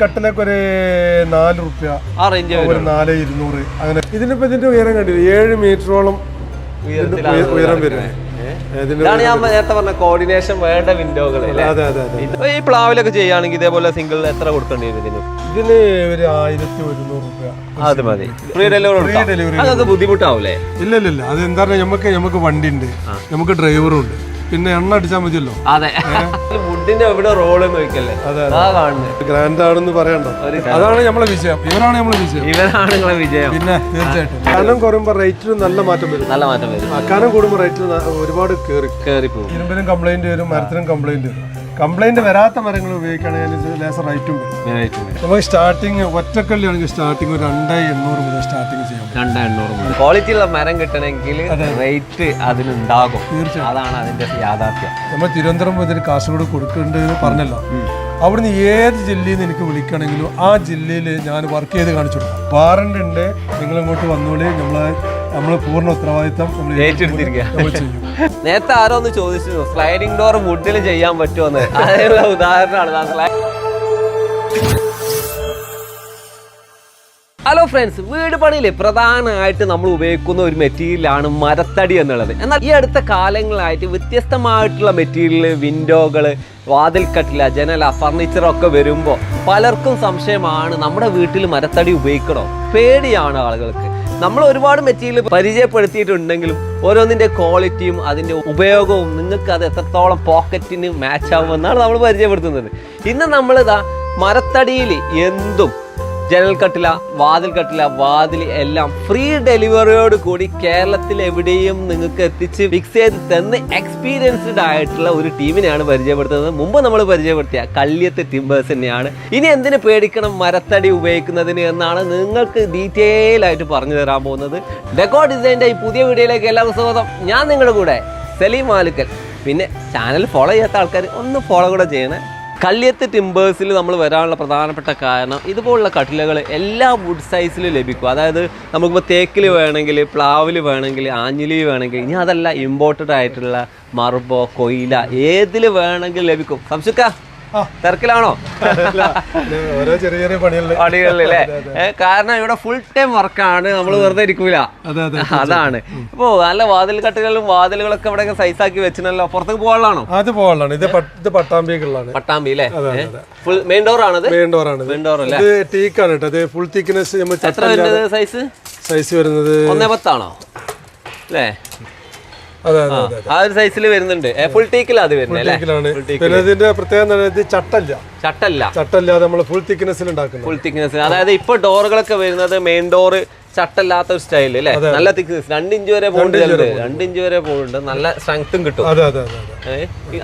കട്ടിലൊക്കെ ഒരു നാല് റുപ്യ. ആ റേഞ്ച് ഒരു നാല് ഇരുന്നൂറ്. അങ്ങനെ ഇതിനിപ്പോ ഇതിന്റെ ഉയരം കണ്ടില്ല? ഏഴ് മീറ്ററോളം ഉയരം വരുന്നത്. ഇതാണ് ഞാൻ നേരത്തെ പറഞ്ഞ കോർഡിനേഷൻ വേണ്ട വിൻഡോകൾ അതെ അതെ അതെ ഈ പ്ലാവിലൊക്കെ ചെയ്യുകയാണെങ്കിൽ ഇതേപോലെ സിംഗിൾ എത്ര കൊടുക്കേണ്ടി വരും ഇതിന്? ഇതിന് ഒരു ആയിരത്തി ഒരുന്നൂറ് അത് മതി. ഫ്രീ ഡെലിവറി അതൊക്കെ ബുദ്ധിമുട്ടാവൂലേ? ഇല്ല ഇല്ല ഇല്ല അത് എന്താ പറയുക നമുക്ക് നമുക്ക് വണ്ടി ഉണ്ട് നമുക്ക് ഡ്രൈവറും ഉണ്ട്. പിന്നെ എണ്ണ അടിച്ചാൽ മതിയല്ലോ. അതെ. വുഡിന്റെ എവിടെ റോൾ നോക്കല്ലേ ആ കാണുന്നത് ഗ്രാൻഡ് ആണെന്ന് പറയണ്ട. അതാണ് നമ്മളെ വിജയം. ഇവരാണ് നമ്മളെ വിജയം. ഇവരാണ് നിങ്ങളെ വിജയം. പിന്നെ തീർച്ചയായിട്ടും. കനം കുറയുമ്പോൾ റേറ്റിലും നല്ല മാറ്റം വരും. നല്ല മാറ്റം വരും. ആ കനം കൂടുമ്പോൾ റേറ്റിൽ ഒരുപാട് കേറി. കേറി പോകും. ഇരുമ്പിനും കംപ്ലൈന്റ് വരും മരത്തിനും കംപ്ലൈന്റ് വരും. കംപ്ലൈന്റ് വരാത്ത മരങ്ങൾ ഉപയോഗിക്കുകയാണെങ്കിൽ ലേസർ റൈറ്റും നമുക്ക് സ്റ്റാർട്ടിങ് ഒറ്റക്കല്ലിയാണെങ്കിൽ സ്റ്റാർട്ടിങ് ഒരു രണ്ടേ എണ്ണൂറ് മുതൽ സ്റ്റാർട്ടിങ് ചെയ്യാം രണ്ട് എണ്ണൂറ് ക്വാളിറ്റി ഉള്ള മരം കിട്ടണമെങ്കിൽ റേറ്റ് അതിനുണ്ടാകും. അതാണ് അതിന്റെ യാഥാർത്ഥ്യം. നമ്മൾ തിരുവനന്തപുരം മുതൽ കാസർഗോഡ് കൊടുക്കുന്നുണ്ട് എന്ന് പറഞ്ഞല്ലോ. അവിടുന്ന് ഏത് ജില്ലയിൽ നിന്ന് എനിക്ക് വിളിക്കണമെങ്കിലും ആ ജില്ലയിൽ ഞാൻ വർക്ക് ചെയ്ത് കാണിച്ചു കൊടുക്കാം. വാറണ്ട് ഉണ്ട്. നിങ്ങൾ ഇങ്ങോട്ട് വന്നോളി. നമ്മളെ നമ്മൾ പൂർണ ഉത്തരവാദിത്തം നേരത്തെ ആരോ ഒന്ന് ചോദിച്ചിരുന്നു സ്ലൈഡിംഗ് ഡോർ വുഡിൽ ചെയ്യാൻ പറ്റുമെന്ന് അതിനുള്ള ഉദാഹരണമാണ് ഹലോ ഫ്രണ്ട്സ് വീട് പണിയിൽ പ്രധാനമായിട്ട് നമ്മൾ ഉപയോഗിക്കുന്ന ഒരു മെറ്റീരിയലാണ് മരത്തടി എന്നുള്ളത്. എന്നാൽ ഈ അടുത്ത കാലങ്ങളായിട്ട് വ്യത്യസ്തമായിട്ടുള്ള മെറ്റീരിയൽ വിൻഡോകൾ വാതിൽക്കട്ടില ജനല ഫർണിച്ചറൊക്കെ വരുമ്പോൾ പലർക്കും സംശയമാണ് നമ്മുടെ വീട്ടിൽ മരത്തടി ഉപയോഗിക്കണോ? പേടിയാണ് ആളുകൾക്ക്. നമ്മൾ ഒരുപാട് മെറ്റീരിയൽ പരിചയപ്പെടുത്തിയിട്ടുണ്ടെങ്കിലും ഓരോന്നിന്റെ ക്വാളിറ്റിയും അതിന്റെ ഉപയോഗവും നിങ്ങൾക്ക് അത് എത്രത്തോളം പോക്കറ്റിന് മാച്ച് ആവുമെന്നാണ് നമ്മൾ പരിചയപ്പെടുത്തുന്നത്. ഇന്ന് നമ്മളിതാ മരത്തടിയിൽ എന്തും ജനൽ കട്ടില വാതിൽ കട്ടില വാതിൽ എല്ലാം ഫ്രീ ഡെലിവറിയോട് കൂടി കേരളത്തിൽ എവിടെയും നിങ്ങൾക്ക് എത്തിച്ച് ഫിക്സ് ചെയ്ത് തന്ന് എക്സ്പീരിയൻസ്ഡ് ആയിട്ടുള്ള ഒരു ടീമിനെയാണ് പരിചയപ്പെടുത്തുന്നത്. മുമ്പ് നമ്മൾ പരിചയപ്പെടുത്തിയ കല്യത്ത് ടിമ്പേഴ്സ് തന്നെയാണ്. ഇനി എന്തിനു പേടിക്കണം? മരത്തടി ഉപയോഗിക്കുന്നതിന് എന്നാണ് നിങ്ങൾക്ക് ഡീറ്റെയിൽ ആയിട്ട് പറഞ്ഞു തരാൻ പോകുന്നത്. ഡെക്കോ ഡിസൈന്റെ ഈ പുതിയ വീഡിയോയിലേക്ക് എല്ലാവർക്കും സ്വാഗതം. ഞാൻ നിങ്ങളുടെ കൂടെ സലീം മാലുക്കൽ. പിന്നെ ചാനൽ ഫോളോ ചെയ്യാത്ത ആൾക്കാർ ഒന്ന് ഫോളോ കൂടെ ചെയ്യണേ. കല്യത്ത് ടിമ്പേഴ്സിൽ നമ്മൾ വരാനുള്ള പ്രധാനപ്പെട്ട കാരണം ഇതുപോലുള്ള കട്ടിലകൾ എല്ലാ വുഡ് സൈസിലും ലഭിക്കും. അതായത് നമുക്കിപ്പോൾ തേക്കിൽ വേണമെങ്കിൽ പ്ലാവിൽ വേണമെങ്കിൽ ആഞ്ഞിലി വേണമെങ്കിൽ ഇനി അതല്ല ഇമ്പോർട്ടഡ് ആയിട്ടുള്ള മറുബോ കൊയില ഏതിൽ വേണമെങ്കിൽ ലഭിക്കും. സംശുക്ക? തിരക്കിലാണോ? ഓരോ ചെറിയ ചെറിയ പണികളിൽ കാരണം ഇവിടെ ഫുൾ ടൈം വർക്കാണ് നമ്മൾ വെറുതെ ഇരിക്കൂല. അതെ അതെ അതാണ്. ഇപ്പോ നല്ല വാതിൽ കട്ടുകളും വാതിലുകളൊക്കെ ഇവിടെ സൈസാക്കി വെച്ചിട്ടല്ലോ പുറത്തേക്ക് പോകാനാണോ അത് പോകാനുള്ളതാണ്. ഇത് പട്ടാമ്പി ഇത് പട്ടാമ്പിക്കുള്ളതാണ്. പട്ടാമ്പി അല്ലേ? ഫുൾ മെയിൻ ഡോർ ആണ് മെയിൻ ഡോറാണ് മെയിൻ ഡോർ അല്ലേ? ഇത് ടീക്കാണ് കേട്ടോ. അത് ഫുൾ തിക്നെസ് നമ്മൾ എത്ര വരുന്നത് സൈസ് സൈസ് വരുന്നത് ഒന്നേ പത്താണോ? അല്ലേ? ആ ഒരു സൈസിൽ വരുന്നുണ്ട്. ഫുൾ ടീക്കിലാണ് അത് വരുന്നത് പിന്നെ ഇതിന്റെ പ്രത്യേകത ചട്ടല്ല. ചട്ടല്ല. നമ്മൾ ഫുൾ തിക്നെസ്സിൽ ഉണ്ടാക്കുന്നത്. ഫുൾ തിക്നെസ് അതായത് ഇപ്പൊ ഡോറുകളൊക്കെ വരുന്നത് മെയിൻ ഡോർ ചട്ടല്ലാത്ത ഒരു സ്റ്റൈൽ അല്ലേ? നല്ല തിക്നെസ് രണ്ട് ഇഞ്ച് വരെ പോകുന്നുണ്ട് രണ്ട് ഇഞ്ച് വരെ പോകുന്നുണ്ട് നല്ല സ്ട്രെങ്ത്തും കിട്ടും.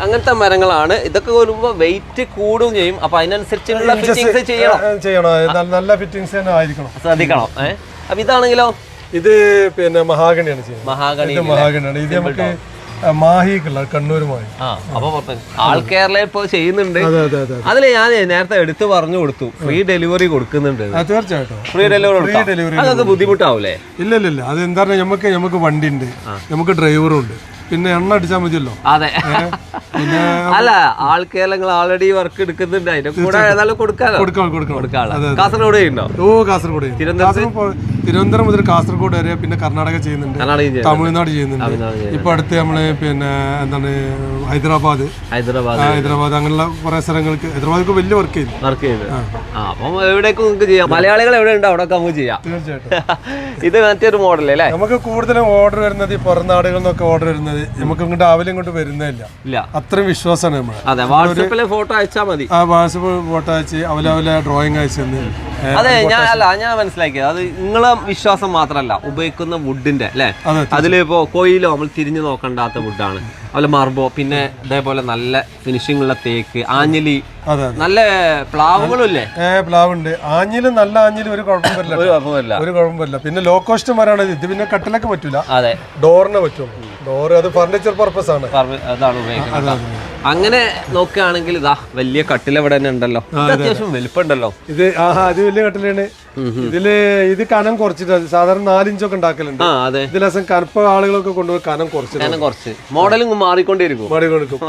അങ്ങനത്തെ മരങ്ങളാണ്. ഇതൊക്കെ വരുമ്പോ വെയിറ്റ് കൂടും ചെയ്യും. അപ്പൊ അതിനനുസരിച്ചുള്ള ഫിറ്റിംഗ്സ് ചെയ്യണം. ചെയ്യണം. നല്ല- ഫിറ്റിംഗ്സ് തന്നെ ആയിരിക്കണം. ശ്രദ്ധിക്കണം. ഏഹ് അപ്പൊ ഇതാണെങ്കിലോ? ഇത് പിന്നെ മഹാഗണിയാണ് ചെയ്യുന്നത്. മഹാഗണി ഇത് മഹാഗണിയാണ്. ഇത് നമുക്ക് മാഹിക്കുള്ള കണ്ണൂർ മാഹി ആ അപ്പൊ ആൾ കേരള ഇപ്പൊ ചെയ്യുന്നുണ്ട്. അതിൽ അതിൽ ഞാൻ നേരത്തെ എടുത്തു പറഞ്ഞു കൊടുത്തു. ഫ്രീ ഡെലിവറി കൊടുക്കുന്നുണ്ട്. തീർച്ചയായിട്ടും. ഫ്രീ ഡെലിവറി ഫ്രീ ഡെലിവറി അതൊക്കെ ബുദ്ധിമുട്ടാവൂലേ? ഇല്ല ഇല്ല ഇല്ല. അത് എന്താ പറഞ്ഞാൽ നമുക്ക് നമുക്ക് വണ്ടി ഉണ്ട് നമുക്ക് ഡ്രൈവറും ഉണ്ട്. പിന്നെ എണ്ണ അടിച്ചാൽ മതിയല്ലോ. അതെ. അല്ല ആൾ കേരളങ്ങൾ ആൾറെഡി വർക്ക് എടുക്കുന്നുണ്ട്. അതിന്റെ കൂടെ ഏതായാലും കൊടുക്കാലോ? കൊടുക്കാളോ കാസർഗോഡ് ഉണ്ടോ ഓ കാസർഗോഡ് ചെയ്യുന്നു. തിരുവനന്തപുരം മുതൽ കാസർഗോഡ് വരെ പിന്നെ കർണാടക ചെയ്യുന്നുണ്ട്. തമിഴ്നാട് ചെയ്യുന്നുണ്ട്. ഇപ്പൊ അടുത്ത് നമ്മൾ പിന്നെ എന്താണ് ഹൈദരാബാദ്. ഹൈദരാബാദ്. ഹൈദരാബാദ് അങ്ങനെയുള്ള കുറെ സ്ഥലങ്ങൾക്ക് ഹൈദരാബാദ് വലിയ വർക്ക് ചെയ്തു വർക്ക് ചെയ്തു അപ്പം എവിടേക്കും നമുക്ക് ചെയ്യാം. മലയാളികൾ എവിടെ ഉണ്ട് അവിടെ നമുക്ക് ചെയ്യാം. തീർച്ചയായിട്ടും. ഇത് മറ്റൊരു മോഡൽ അല്ലേ? നമുക്ക് കൂടുതലും ഓർഡർ വരുന്നത് ഈ പുറം നാടുകളിൽ നിന്നൊക്കെ ഓർഡർ വരുന്നത് നമുക്ക് ഇങ്ങോട്ട് രാവിലെ ഇങ്ങോട്ട് വരുന്നില്ല ഇല്ല. അത്രയും വിശ്വാസമാണ് നമ്മൾ അതെ വാട്സപ്പിലെ ഫോട്ടോ അയച്ചാൽ മതി. ആ വാട്സപ്പ് ഫോട്ടോ അയച്ച് അവലവലെ ഡ്രോയിങ് അയച്ചു അതെ ഞാൻ അല്ല ഞാൻ മനസ്സിലാക്കിയത്. അത് നിങ്ങളെ വിശ്വാസം മാത്രമല്ല ഉപയോഗിക്കുന്ന വുഡിന്റെ അല്ലെ? അതെ അതിലിപ്പോ കോയിലോ നമ്മൾ തിരിഞ്ഞു നോക്കണ്ടാത്ത വുഡാണ് അതുപോലെ മർബോ പിന്നെ ഇതേപോലെ നല്ല ഫിനിഷിംഗ് ഉള്ള തേക്ക് ആഞ്ഞലി നല്ല പ്ലാവുകളും ഇല്ലേ പ്ലാവ് പ്ലാവുണ്ട്. ആഞ്ഞിലും നല്ല ആഞ്ഞിലും ഒരു കുഴപ്പമില്ല ഒരു കുഴപ്പമില്ല പിന്നെ ലോ കോസ്റ്റ് മരമാണ് ഇത്. പിന്നെ കട്ടിലൊക്കെ പറ്റൂല. അതെ. ഡോറിന് പറ്റും. ഡോർ അത് ഫർണിച്ചർ പർപ്പസ് ആണ്. അതാണ് ഉപയോഗിക്കുന്നത്. അങ്ങനെ നോക്കുകയാണെങ്കിൽ ഇതാ വലിയ കട്ടിൽ ഇവിടെ തന്നെ ഉണ്ടല്ലോ. അത്യാവശ്യം വലിപ്പമുണ്ടല്ലോ. ഇത് ആഹാ അത് വലിയ കട്ടിലാണ്. ഇതിൽ ഇത് കനം കുറച്ചിട്ട് സാധാരണ നാലിഞ്ചൊക്കെ ഉണ്ടാക്കലുണ്ട്. ഇതിലസം കനപ്പ ആളുകളൊക്കെ കൊണ്ടുപോയി കനം കുറച്ച്. മോഡലും മാറിക്കൊണ്ടിരിക്കും.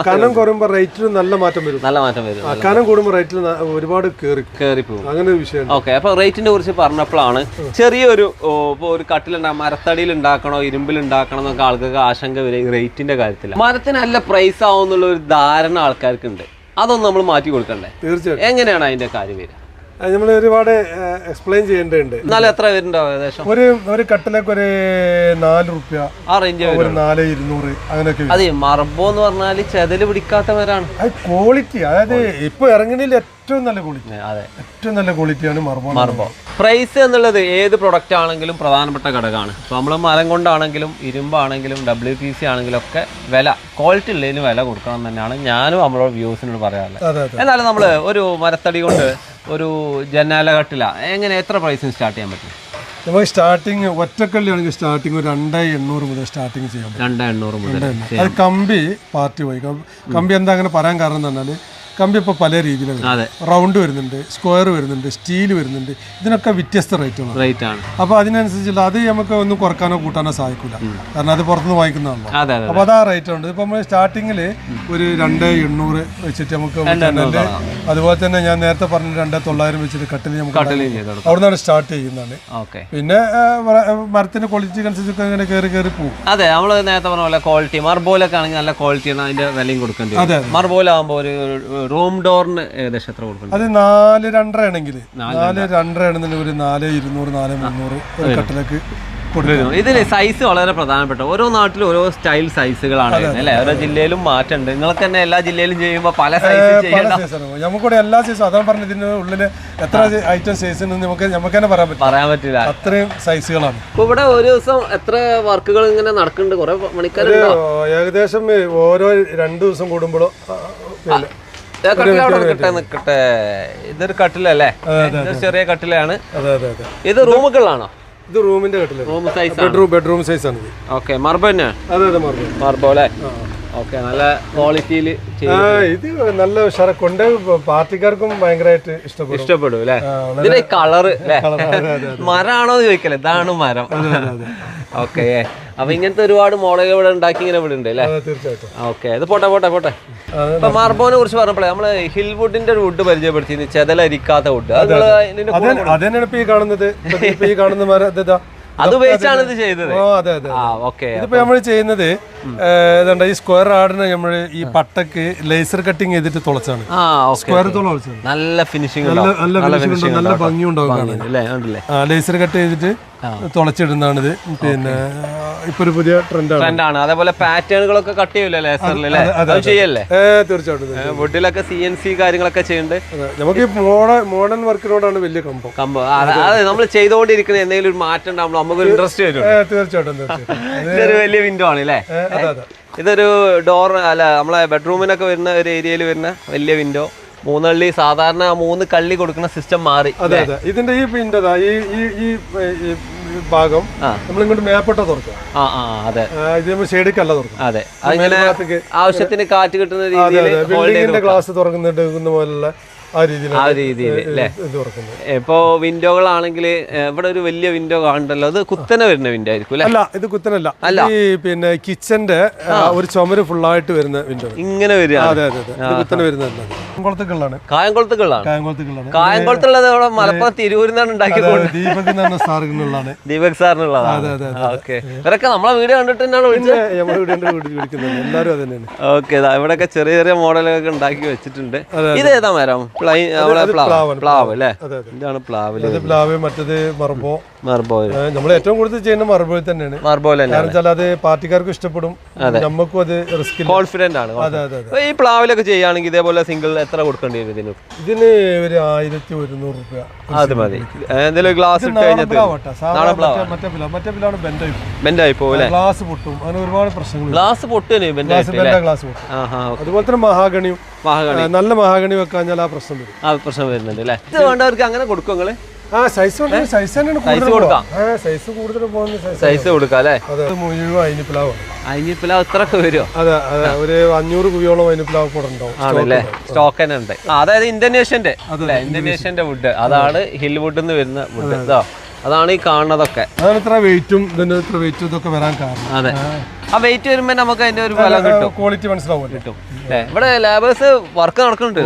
കനം കുറയുമ്പോ റേറ്റിൽ നല്ല മാറ്റം വരും. നല്ല മാറ്റം വരും. കനം കൂടുമ്പോ റേറ്റിൽ ഒരുപാട് കേറി കേറി പോകും അങ്ങനെ ഒരു വിഷയം ഓക്കെ അപ്പൊ റേറ്റിനെ കുറിച്ച് പറഞ്ഞപ്പോഴാണ് ചെറിയൊരു ഒരു കട്ടിലുണ്ടാകും മരത്തടിയിൽ ഉണ്ടാക്കണോ ഇരുമ്പിൽ ഉണ്ടാക്കണോ എന്നൊക്കെ ആൾക്കാർക്ക് ആശങ്ക വരും റേറ്റിന്റെ കാര്യത്തിൽ മരത്തിന് നല്ല പ്രൈസ് ആവും എന്നുള്ള ഒരു ധാരണ ആൾക്കാർക്കുണ്ട്. അതൊന്നും നമ്മൾ മാറ്റി കൊടുക്കണ്ടേ? തീർച്ചയായിട്ടും. എങ്ങനെയാണ് അതിന്റെ കാര്യം വരിക? നമ്മൾ ഒരുപാട് എക്സ്പ്ലെയിൻ ചെയ്യേണ്ടതുണ്ട്. എന്നാലും എത്ര വരുന്നുണ്ടാവും ഏകദേശം? ഒരു ഒരു കട്ടിലേക്ക് ഒരു നാല് റുപ്യ ആ റേഞ്ച് ഒരു നാല് ഇരുന്നൂറ് അങ്ങനെയൊക്കെ അതെ മർബോ എന്ന് പറഞ്ഞാൽ ചെതൽ പിടിക്കാത്തവരാണ്. അത് ക്വാളിറ്റി അതായത് ഇപ്പൊ ഇറങ്ങുന്നതിൽ ഏറ്റവും നല്ല ക്വാളിറ്റി അതെ. ഏറ്റവും നല്ല ക്വാളിറ്റിയാണ് മർബോ മർബോ. പ്രൈസ് എന്നുള്ളത് ഏത് പ്രൊഡക്റ്റ് ആണെങ്കിലും പ്രധാനപ്പെട്ട ഘടകമാണ്. ഇപ്പോൾ നമ്മൾ മരം കൊണ്ടാണെങ്കിലും ഇരുമ്പാണെങ്കിലും ഡബ്ല്യു പി സി ആണെങ്കിലും ഒക്കെ വില ക്വാളിറ്റി ഉള്ളതിന് വില കൊടുക്കണം തന്നെയാണ് ഞാനും നമ്മളോട് വ്യൂസിനോട് പറയാറുള്ളത്. എന്നാലും നമ്മൾ ഒരു മരത്തടി കൊണ്ട് ഒരു ജനാല കട്ടില എങ്ങനെ എത്ര പ്രൈസിന് സ്റ്റാർട്ട് ചെയ്യാൻ പറ്റും? നമുക്ക് സ്റ്റാർട്ടിങ് ഒറ്റക്കള്ളിയാണെങ്കിൽ സ്റ്റാർട്ടിങ് ഒരു രണ്ടേ എണ്ണൂറ് മുതൽ സ്റ്റാർട്ടിങ് ചെയ്യാൻ പറ്റും. മുതൽ. അത് കമ്പി പാർട്ടി പോയി. കമ്പി എന്താ അങ്ങനെ പറയാൻ കാരണം എന്ന് പറഞ്ഞാൽ കമ്പി ഇപ്പോൾ പല രീതിയിലാണ് റൗണ്ട് വരുന്നുണ്ട് സ്ക്വയർ വരുന്നുണ്ട് സ്റ്റീൽ വരുന്നുണ്ട്. ഇതിനൊക്കെ വ്യത്യസ്ത റേറ്റുകളാണ്. റേറ്റ് ആണ് അപ്പോൾ അതിനനുസരിച്ചുള്ള അത് നമുക്ക് ഒന്നും കുറക്കാനോ കൂട്ടാനോ സാധിക്കില്ല കാരണം അത് പുറത്തുനിന്ന് വാങ്ങിക്കുന്നതാണല്ലോ. അതെ അപ്പോൾ അതാ. റേറ്റ് ഉണ്ട്. ഇപ്പം നമ്മൾ സ്റ്റാർട്ടിങ്ങിൽ ഒരു രണ്ട് എണ്ണൂറ് വെച്ചിട്ട് നമുക്ക് അതുപോലെ തന്നെ ഞാൻ നേരത്തെ പറഞ്ഞ രണ്ട് തൊള്ളായിരം വെച്ചിട്ട് കട്ടിൽ നമുക്ക് അവിടെ നിന്നാണ് സ്റ്റാർട്ട് ചെയ്യുന്നതാണ്. പിന്നെ ആ, മര- മരത്തിന്റെ ക്വാളിറ്റി അനുസരിച്ചൊക്കെ ഇങ്ങനെ കയറി കയറി പോകും. അതെ നമ്മൾ നേരത്തെ പറഞ്ഞ പോലെ ക്വാളിറ്റി മർബോലൊക്കെ ആണെങ്കിൽ നല്ല ക്വാളിറ്റിയാണ് അതിന്റെ വിലയും കൊടുക്കേണ്ടി മർബോലാകുമ്പോൾ ഒരു റൂം ഡോറിന് ഏകദേശം എത്ര കൊടുക്കണം അത് നാല് രണ്ടര ആണെങ്കിൽ നാല് രണ്ടര. ആണെന്നുണ്ടെങ്കിൽ ഒരു നാല് ഇരുന്നൂറ് നാല് മുന്നൂറ് ഒരു കട്ടിലേക്ക് ഇതിന് സൈസ് വളരെ പ്രധാനപ്പെട്ട ഓരോ നാട്ടിലും ഓരോ സ്റ്റൈൽ സൈസുകളാണ് അല്ലെ? ഓരോ ജില്ലയിലും മാറ്റമുണ്ട്. നിങ്ങൾക്ക് തന്നെ എല്ലാ ജില്ലയിലും ചെയ്യുമ്പോൾ പല സൈസ് ചെയ്യണം നമുക്കിവിടെ എല്ലാ സൈസും അതാണ് പറഞ്ഞു ഇതിന്റെ ഉള്ളിൽ എത്ര ഐറ്റം സൈസ് നമുക്ക് നമുക്ക് തന്നെ പറയാൻ പറ്റും പറയാൻ പറ്റില്ല. അത്രയും സൈസുകളാണ് ഇപ്പൊ ഇവിടെ ഒരു ദിവസം എത്ര വർക്കുകൾ ഇങ്ങനെ നടക്കുന്നുണ്ട്? കുറെ മണിക്കാരുണ്ടോ? ഏകദേശം ഓരോ രണ്ടു ദിവസം കൂടുമ്പോഴോ നിൽക്കട്ടെ ഇതൊരു കട്ടിലല്ലേ? ചെറിയ കട്ടിലാണ്. ഇത് റൂമുകളാണോ ഇത് റൂമിന്റെ കട്ടിലാണ്. Room size bedroom bedroom size ആണ് ഓക്കെ മർബോ തന്നെ അതെ അതെ മാർബിൾ മർബോ അല്ലേ? ഓക്കെ നല്ല ക്വാളിറ്റിയിൽ ആ ഇത് നല്ല ഉഷാറ. കൊണ്ട് പാർട്ടിക്കാർക്കും ഭയങ്കരമായിട്ട് ഇഷ്ടപ്പെടും. ഇഷ്ടപ്പെടും അല്ലേ? ഇതിന്റെ കളറ് മരാണോ അതെ, അതെ, അതെ. എന്ന് ചോദിക്കല്ലേ? ഇതാണ് മരം. ഓക്കെ അപ്പൊ ഇങ്ങനത്തെ ഒരുപാട് മോഡലുകൾ ഇവിടെ ഉണ്ടാക്കി ഇങ്ങനെ ഇവിടെ ഉണ്ട് അല്ലേ? തീർച്ചയായിട്ടും. ഓക്കെ ഇത് പോട്ടെ പോട്ടെ പോട്ടെ. അതെ. ഇപ്പൊ മാർബോനെ കുറിച്ച് പറഞ്ഞപ്പോഴേ നമ്മൾ ഹിൽ വുഡിന്റെ ഒരു വുഡ് പരിചയപ്പെടുത്തി ചെതലരിക്കാത്ത വുഡ് അത് നിങ്ങൾ ഇതിന്റെ അത് അത് തന്നെയാണ് ഇപ്പൊ ഈ കാണുന്നത്. ഈ കാണുന്ന മരം അത് ഉപയോഗിച്ചാണ് ഇത് ചെയ്തത്? ഓ അതെ അതെ ഓക്കെ ഇതിപ്പോ നമ്മൾ ചെയ്യുന്നത് ഏതാണ്ട് ഈ സ്ക്വയർ ആടിന് നമ്മൾ ഈ പട്ടക്ക് ലേസർ കട്ടിങ് ചെയ്തിട്ട് തുളച്ചാണ്. സ്ക്വയർ തുളച്ചാണ് നല്ല ഫിനിഷിംഗ് നല്ല finishing നല്ല ഭംഗി ഉണ്ടാവും ലേസർ കട്ട് ചെയ്തിട്ട് തുളച്ചിടുന്നതാണിത്. പിന്നെ ഇപ്പൊ ഒരു പുതിയ ട്രെൻഡാണ് ട്രെൻഡാണ് അതേപോലെ പാറ്റേണുകളൊക്കെ കട്ട് ചെയ്യൂലേ ലേസറിൽ അത് ചെയ്യല്ലേ? തീർച്ചയായിട്ടും വുഡിലൊക്കെ സി എൻ സി കാര്യങ്ങളൊക്കെ ചെയ്യുന്നുണ്ട്. നമുക്ക് മോഡേൺ വർക്കിനോടാണ് വലിയ കമ്പം. കമ്പം. അതെ നമ്മൾ ചെയ്തുകൊണ്ടിരിക്കുന്ന എന്തെങ്കിലും ഒരു മാറ്റം ഉണ്ടാകുമ്പോൾ നമുക്ക് ഇൻട്രസ്റ്റ് വരും തീർച്ചയായിട്ടും വലിയ വിൻഡോ ആണ് അല്ലേ? ഇതൊരു ഡോർ അല്ല നമ്മളെ ബെഡ്റൂമിനൊക്കെ വരുന്ന ഒരു ഏരിയയിൽ വരുന്ന വലിയ വിൻഡോ മൂന്നള്ളി സാധാരണ മൂന്ന് കള്ളി കൊടുക്കുന്ന സിസ്റ്റം മാറി അതെ അതെ. ഇതിന്റെ ഈ പിന്നെ ഈ ഈ ഭാഗം നമ്മൾ ഇങ്ങോട്ട് മേപ്പോട്ട തുറക്കുക. ആ ആ അതെ. ഇത് നമ്മൾ ഷെയ്ഡിക്കല്ല തുറക്കുക. അതെ. അങ്ങനെ ആവശ്യത്തിന് കാറ്റ് കിട്ടുന്ന രീതിയിൽ ബിൽഡിങ്ങിന്റെ ഗ്ലാസ് തുറക്കുന്നുണ്ട് പോലുള്ള ആ രീതിയിൽ അല്ലേ ഇപ്പോ വിൻഡോകളാണെങ്കിൽ ഇവിടെ ഒരു വലിയ വിൻഡോ കാണണ്ടല്ലോ? അത് കുത്തനെ വരുന്ന വിൻഡോ ആയിരിക്കും അല്ലേ അല്ല ഇത് കുത്തനല്ല. ഈ പിന്നെ കിച്ചന്റെ ഒരു ചുമര് ഫുള്ളായിട്ട് വരുന്ന വിൻഡോ. ഇങ്ങനെ വരിക. അതെ അതെ അതെ. ഇത് കുത്തനെ കായംകുളത്തുകളാണ് കായംകുളത്തുകളാണ് കായംകുളത്തുകളാണ് കായംകുളത്തുള്ളത് അവിടെ മലപ്പുറം തിരൂരിന്നാണ് ഉണ്ടാക്കിയത് ഉണ്ടാക്കി ദീപക് സാറിനുള്ളതാണ്. അതെ, ഓക്കെ. ഇവരൊക്കെ നമ്മളെ വീഡിയോ കണ്ടിട്ട് തന്നെയാണ് വിളിച്ചത്. എല്ലാവരും അത് തന്നെയാണ്. ഓക്കെ ഇവിടെയൊക്കെ ചെറിയ ചെറിയ മോഡലൊക്കെ ഉണ്ടാക്കി വെച്ചിട്ടുണ്ട്. ഇത് ഏതാ മരം? അത് പ്ലാവ്. പ്ലാവ് അല്ലേ? ഇതാണ് മറ്റത് മർബോ. മർബോയിൽ നമ്മൾ ഏറ്റവും കൂടുതൽ ചെയ്യുന്ന മർബോയിൽ തന്നെയാണ്. തന്നെ കാരണം വെച്ചാൽ അത് പാർട്ടിക്കാർക്കും ഇഷ്ടപ്പെടും. നമുക്കും അത് റിസ്ക് കോൺഫിഡന്റ് ആണ് ഈ പ്ലാവിലൊക്കെ ചെയ്യുകയാണെങ്കിൽ ഇതേപോലെ സിംഗിൾ എത്ര കൊടുക്കേണ്ടി വരും ഇതിന്? ഇതിന് ഒരു ആയിരത്തി ഒരുന്നൂറ് രൂപ. അത് മതി. എന്തെങ്കിലും ഗ്ലാസ് മറ്റേ ബെൻഡായി ബെൻഡായി ഗ്ലാസ് പൊട്ടും. അങ്ങനെ ഒരുപാട് പ്രശ്നങ്ങൾ ഗ്ലാസ് പൊട്ടുന്നു ഗ്ലാസ് പൊട്ടും. അതുപോലെ തന്നെ മഹാഗണിയും. നല്ല മഹാഗണി വെക്കാഞ്ഞാൽ ആ പ്രശ്നം വരും ആ പ്രശ്നം വരുന്നുണ്ട് അല്ലേ? ഇത് വേണ്ടവർക്ക് അങ്ങനെ കൊടുക്കും നിങ്ങൾ? ആ സൈസ് സൈസ് തന്നെയാണ് Size കൊടുക്കാം. സൈസ് കൂടുതൽ പോകുന്ന സൈസ് സൈസ് കൊടുക്കാം അല്ലേ? മുഴുവൻ അയിനിപ്പിലാവാണ് അഞ്ഞിപ്പില ഇത്രയൊക്കെ വരുമോ അതെ അതെ. ഒരു അഞ്ഞൂറ് കുവിയോളം അയിനിപ്പിലാവ് കൂടെ ഉണ്ടാവും. ആണല്ലേ? സ്റ്റോക്ക് തന്നെ ഉണ്ട്. അതായത് ഇന്തോനേഷ്യന്റെ അല്ലേ? ഇന്തോനേഷ്യന്റെ വുഡ് അതാണ് ഹിൽ വുഡ് എന്ന് വരുന്ന വുഡ് ഇതോ. അതാണ് ഈ കാണുന്നതൊക്കെ. അതാണ് ഇത്ര വെയിറ്റും ഇതിന്റെ ഇത്ര വെയിറ്റും ഇതൊക്കെ വരാൻ കാരണം. അതെ. ആ. വെയിറ്റ് വരുമ്പോ നമുക്ക് അതിന്റെ ഒരു ഫലം കിട്ടും. ക്വാളിറ്റി മനസ്സിലാവും കിട്ടും? ഇവിടെ ലേബേഴ്സ് വർക്ക് നടക്കുന്നുണ്ട്.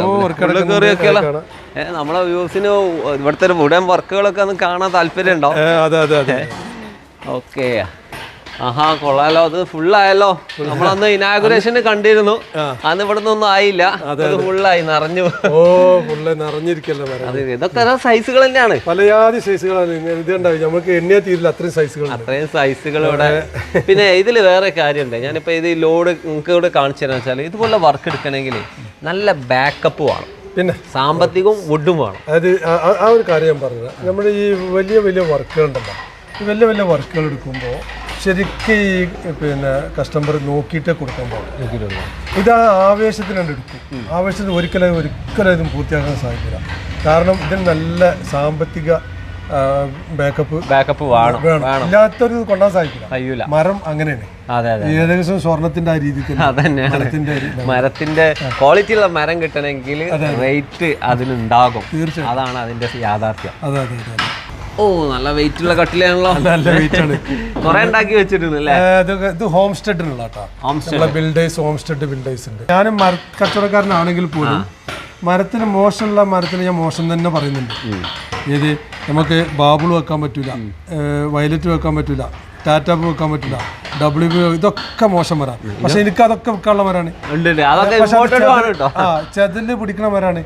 നമ്മളെ വ്യൂസിന് ഇവിടുത്തെ ഉടൻ വർക്കുകളൊക്കെ ഒന്ന് കാണാൻ താല്പര്യം ഉണ്ടാവും അതെ. ഓക്കെ. ആഹാ കൊള്ളാലോ അത് ഫുള്ളായല്ലോ നമ്മളന്ന് ഇനാഗുറേഷന് കണ്ടിരുന്നു. അന്ന് ഇവിടെ നിന്നൊന്നും ആയില്ല. അത് ഫുള്ളായി നിറഞ്ഞു. ഓ ഫുള്ള് നിറഞ്ഞിരിക്കല്ലോ ഇതൊക്കെ സൈസുകൾ തന്നെയാണ്. പലയാതി സൈസുകളാണ് ഇങ്ങനെ ഇത് ഉണ്ടാവും നമുക്ക് എണ്ണിയാ തീരില്ല അത്രയും സൈസുകൾ അത്രയും സൈസുകൾ ഇവിടെ. പിന്നെ ഇതിൽ വേറെ കാര്യമുണ്ട്. ഞാനിപ്പോ ഇത് ലോഡ് നിങ്ങൾക്ക് ഇവിടെ കാണിച്ചു തരാന്ന് വെച്ചാൽ ഇതുപോലെ വർക്ക് എടുക്കണമെങ്കിൽ നല്ല ബാക്കപ്പ് വേണം. പിന്നെ? സാമ്പത്തികവും വുഡും വേണം. അതായത് ആ- ഒരു കാര്യം ഞാൻ പറഞ്ഞത്. നമ്മുടെ ഈ വലിയ വലിയ വർക്കുകൾ ഉണ്ടല്ലോ ഈ വലിയ വലിയ വർക്കുകൾ എടുക്കുമ്പോൾ ശരിക്കും ഈ പിന്നെ കസ്റ്റമർ നോക്കിയിട്ടേ കൊടുക്കാൻ പാടുള്ളൂ. ഇത് ആ ആവേശത്തിനാണ് എടുക്കും. ആവേശത്തിന് ഒരിക്കലും ഒരിക്കലും ഇതും പൂർത്തിയാക്കാൻ സാധിക്കില്ല. കാരണം ഇതിന് നല്ല സാമ്പത്തിക ബാക്കപ്പ് ബാക്കപ്പ് വേണം ഇല്ലാത്തൊരു കൊണ്ടാൻ സാധിക്കില്ല. മരം അങ്ങനെയാണ്. ഏകദേശം സ്വർണത്തിന്റെ ആ മരത്തിന്റെ ക്വാളിറ്റി ഉള്ള മരം കിട്ടണമെങ്കിൽ റേറ്റ് അതിനുണ്ടാകും തീർച്ചയായും. അതാണ് അതിന്റെ യാഥാർത്ഥ്യം. അതെ അതെ അതെ. ഓ നല്ല വെയിറ്റ് ഉള്ള കട്ടിലാണല്ലോ. നല്ല വെയിറ്റ് ആണ്. കുറെ ഉണ്ടാക്കി വെച്ചിട്ടുണ്ട് ഇത് ഹോം സ്റ്റഡിനുള്ള കേട്ടോ ബിൽഡേഴ്സ് ഹോം സ്റ്റെഡ് ബിൽഡേഴ്സ് ഉണ്ട്. ഞാൻ മര കച്ചവടക്കാരനാണെങ്കിൽ പോലും മരത്തിന് മോശമുള്ള മരത്തിന് ഞാൻ മോശം തന്നെ പറയുന്നുണ്ട്. ഏത് നമുക്ക് ബാബിൾ വെക്കാൻ പറ്റൂല വയലറ്റ് വെക്കാൻ പറ്റൂല. ടാറ്റാപ്പ് വെക്കാൻ പറ്റില്ല ഡബ്ല്യു ബി ഇതൊക്കെ മോശം മരാണ്. പക്ഷെ എനിക്ക് അതൊക്കെ വെക്കാനുള്ള മരാണ്. ആ ചെതൽ പിടിക്കണ മരാണ്.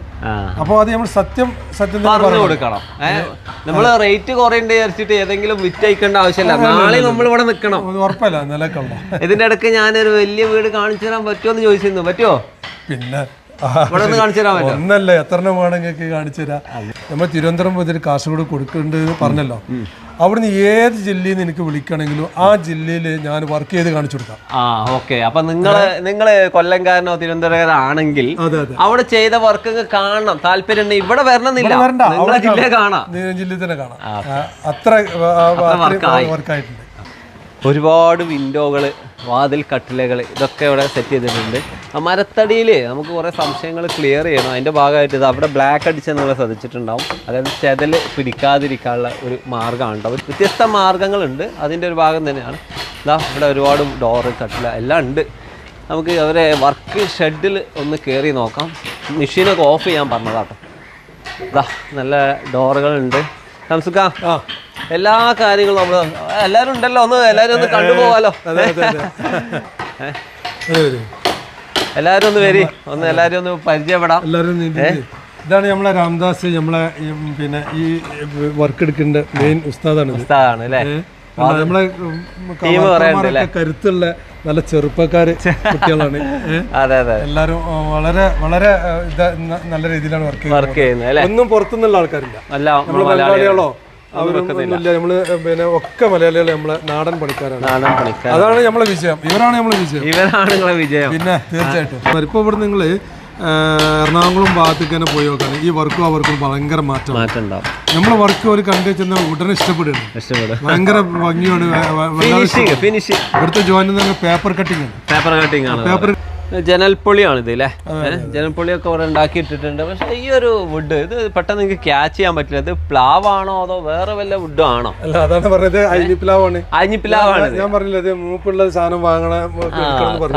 അപ്പൊ അത് നമ്മൾ സത്യം സത്യം കൊടുക്കണം. ഏഹ് റേറ്റ് കുറയണ്ട് വിചാരിച്ചിട്ട് ഏതെങ്കിലും വിറ്റയക്കേണ്ട ആവശ്യമില്ല. നാളെ നമ്മൾ ഇവിടെ നിൽക്കണം. ഉറപ്പല്ല നിലക്കുള്ള ഇതിന്റെ ഇടയ്ക്ക് ഞാനൊരു വലിയ വീട് കാണിച്ചു തരാൻ പറ്റുമോ എന്ന് ചോദിച്ചിരുന്നു. പറ്റുമോ? പിന്നെ ഒന്നല്ല എത്ര എണ്ണം വേണമെങ്കിൽ കാണിച്ചു തരാം. നമ്മൾ തിരുവനന്തപുരം മുതൽ കാസർഗോഡ് കൊടുക്കുന്നുണ്ട് പറഞ്ഞല്ലോ. അവിടുന്ന് ഏത് ജില്ലയിൽ നിന്ന് എനിക്ക് വിളിക്കണമെങ്കിലും ആ ജില്ലയിൽ ഞാൻ വർക്ക് ചെയ്ത് കാണിച്ചു കൊടുക്കാം. ആ ഓക്കെ അപ്പൊ നിങ്ങൾ നിങ്ങൾ കൊല്ലംകാരനോ തിരുവനന്തപുരകാരാണെങ്കിൽ അവിടെ ചെയ്ത വർക്ക് കാണണം. താല്പര്യം ഇവിടെ വരണമെന്നില്ല. ജില്ല കാണാം. ജില്ലയിൽ തന്നെ കാണാം. അത്ര വർക്കായിട്ടുണ്ട് ഒരുപാട് വിൻഡോകൾ വാതിൽ കട്ടിലകൾ ഇതൊക്കെ ഇവിടെ സെറ്റ് ചെയ്തിട്ടുണ്ട്. ആ മരത്തടിയിൽ നമുക്ക് കുറേ സംശയങ്ങൾ ക്ലിയർ ചെയ്യണം. അതിന്റെ ഭാഗമായിട്ട് ഇത് അവിടെ ബ്ലാക്ക് അടിച്ചെന്നുള്ള ശ്രദ്ധിച്ചിട്ടുണ്ടാവും. അതായത് ചെതൽ പിടിക്കാതിരിക്കാനുള്ള ഒരു മാർഗമാണ് ഉണ്ടാവും വ്യത്യസ്ത മാർഗങ്ങളുണ്ട്. അതിന്റെ ഒരു ഭാഗം തന്നെയാണ്. ഇതാ ഇവിടെ ഒരുപാട് ഡോറ് കട്ടില എല്ലാം ഉണ്ട്. നമുക്ക് അവരെ വർക്ക് ഷെഡിൽ ഒന്ന് കയറി നോക്കാം. മെഷീനൊക്കെ ഓഫ് ചെയ്യാൻ പറഞ്ഞതാട്ടോ ഇതാ നല്ല ഡോറുകളുണ്ട് ആ. എല്ലാ കാര്യങ്ങളും നമ്മൾ എല്ലാരും ഉണ്ടല്ലോ ഒന്ന് എല്ലാരും ഒന്ന് കണ്ടുപോവാലോ അതെ അതെ അതെ. ഏ? അതെ വരും എല്ലാരും ഒന്ന് വരി ഒന്ന് എല്ലാരും ഒന്ന് പരിചയപ്പെടാം. എല്ലാവരും ഇതാണ് നമ്മളെ രാംദാസ് നമ്മളെ പിന്നെ ഈ വർക്ക് എടുക്കേണ്ട മെയിൻ ഉസ്താദാണ് ഉസ്താദാണ് അല്ലേ? നമ്മളെ കരുത്തുള്ള നല്ല ചെറുപ്പക്കാര് കുട്ടികളാണ്. അതെ അതെ. എല്ലാരും വളരെ വളരെ നല്ല രീതിയിലാണ് വർക്ക് വർക്ക് ചെയ്യുന്നത് ഒന്നും പുറത്തുനിന്നുള്ള ആൾക്കാരില്ല. അല്ല നമ്മൾ പിന്നെ ഒക്കെ മലയാളികൾ നമ്മളെ നാടൻ പണിക്കാരാണ്. അതാണ് നമ്മളെ വിജയം. ഇവരാണ് നമ്മളെ വിജയം. ഇവരാണ് നിങ്ങളെ വിജയം. പിന്നെ തീർച്ചയായിട്ടും. ഇപ്പൊ ഇവിടെ നിങ്ങൾ എറണാകുളം ഭാഗത്തേക്ക് തന്നെ പോയി നോക്കാണ്. ഈ വർക്കും ആ വർക്കും ഭയങ്കര മാറ്റം. മാറ്റം ഉണ്ടാവും നമ്മളെ വർക്ക് അവർ കണ്ടു ചെന്ന ഉടനെ ഇഷ്ടപ്പെടുന്നു ഇഷ്ടപ്പെടും. ഭയങ്കര ഭംഗിയാണ് വ- വ- വല്ലാതെ ഫിനിഷിങ് ഫിനിഷിങ് ഇവിടുത്തെ ജോയിൻ എന്ന് പറഞ്ഞാൽ പേപ്പർ കട്ടിംഗ് ആണ്. പേപ്പർ കട്ടിങ് ആണ്. പേപ്പർ ജനൽപ്പൊളിയാണ് ഇത് അല്ലേ ജനൽപ്പൊളിയൊക്കെ അവിടെ ഉണ്ടാക്കി ഇട്ടിട്ടുണ്ട് പക്ഷെ ഈ ഒരു വുഡ് ഇത് പെട്ടെന്ന് നിങ്ങൾക്ക് ക്യാച്ച് ചെയ്യാൻ പറ്റില്ല. ഇത് പ്ലാവ് ആണോ അതോ വേറെ വല്ല വുഡ് ആണോ? അല്ല അതാണ് പറഞ്ഞത്. അയിനിപ്പിലാവാണ് അഞ്ഞിപ്പിലാവാണ് ഞാൻ പറഞ്ഞില്ല ഇത് മൂപ്പുള്ള സാധനം വാങ്ങണ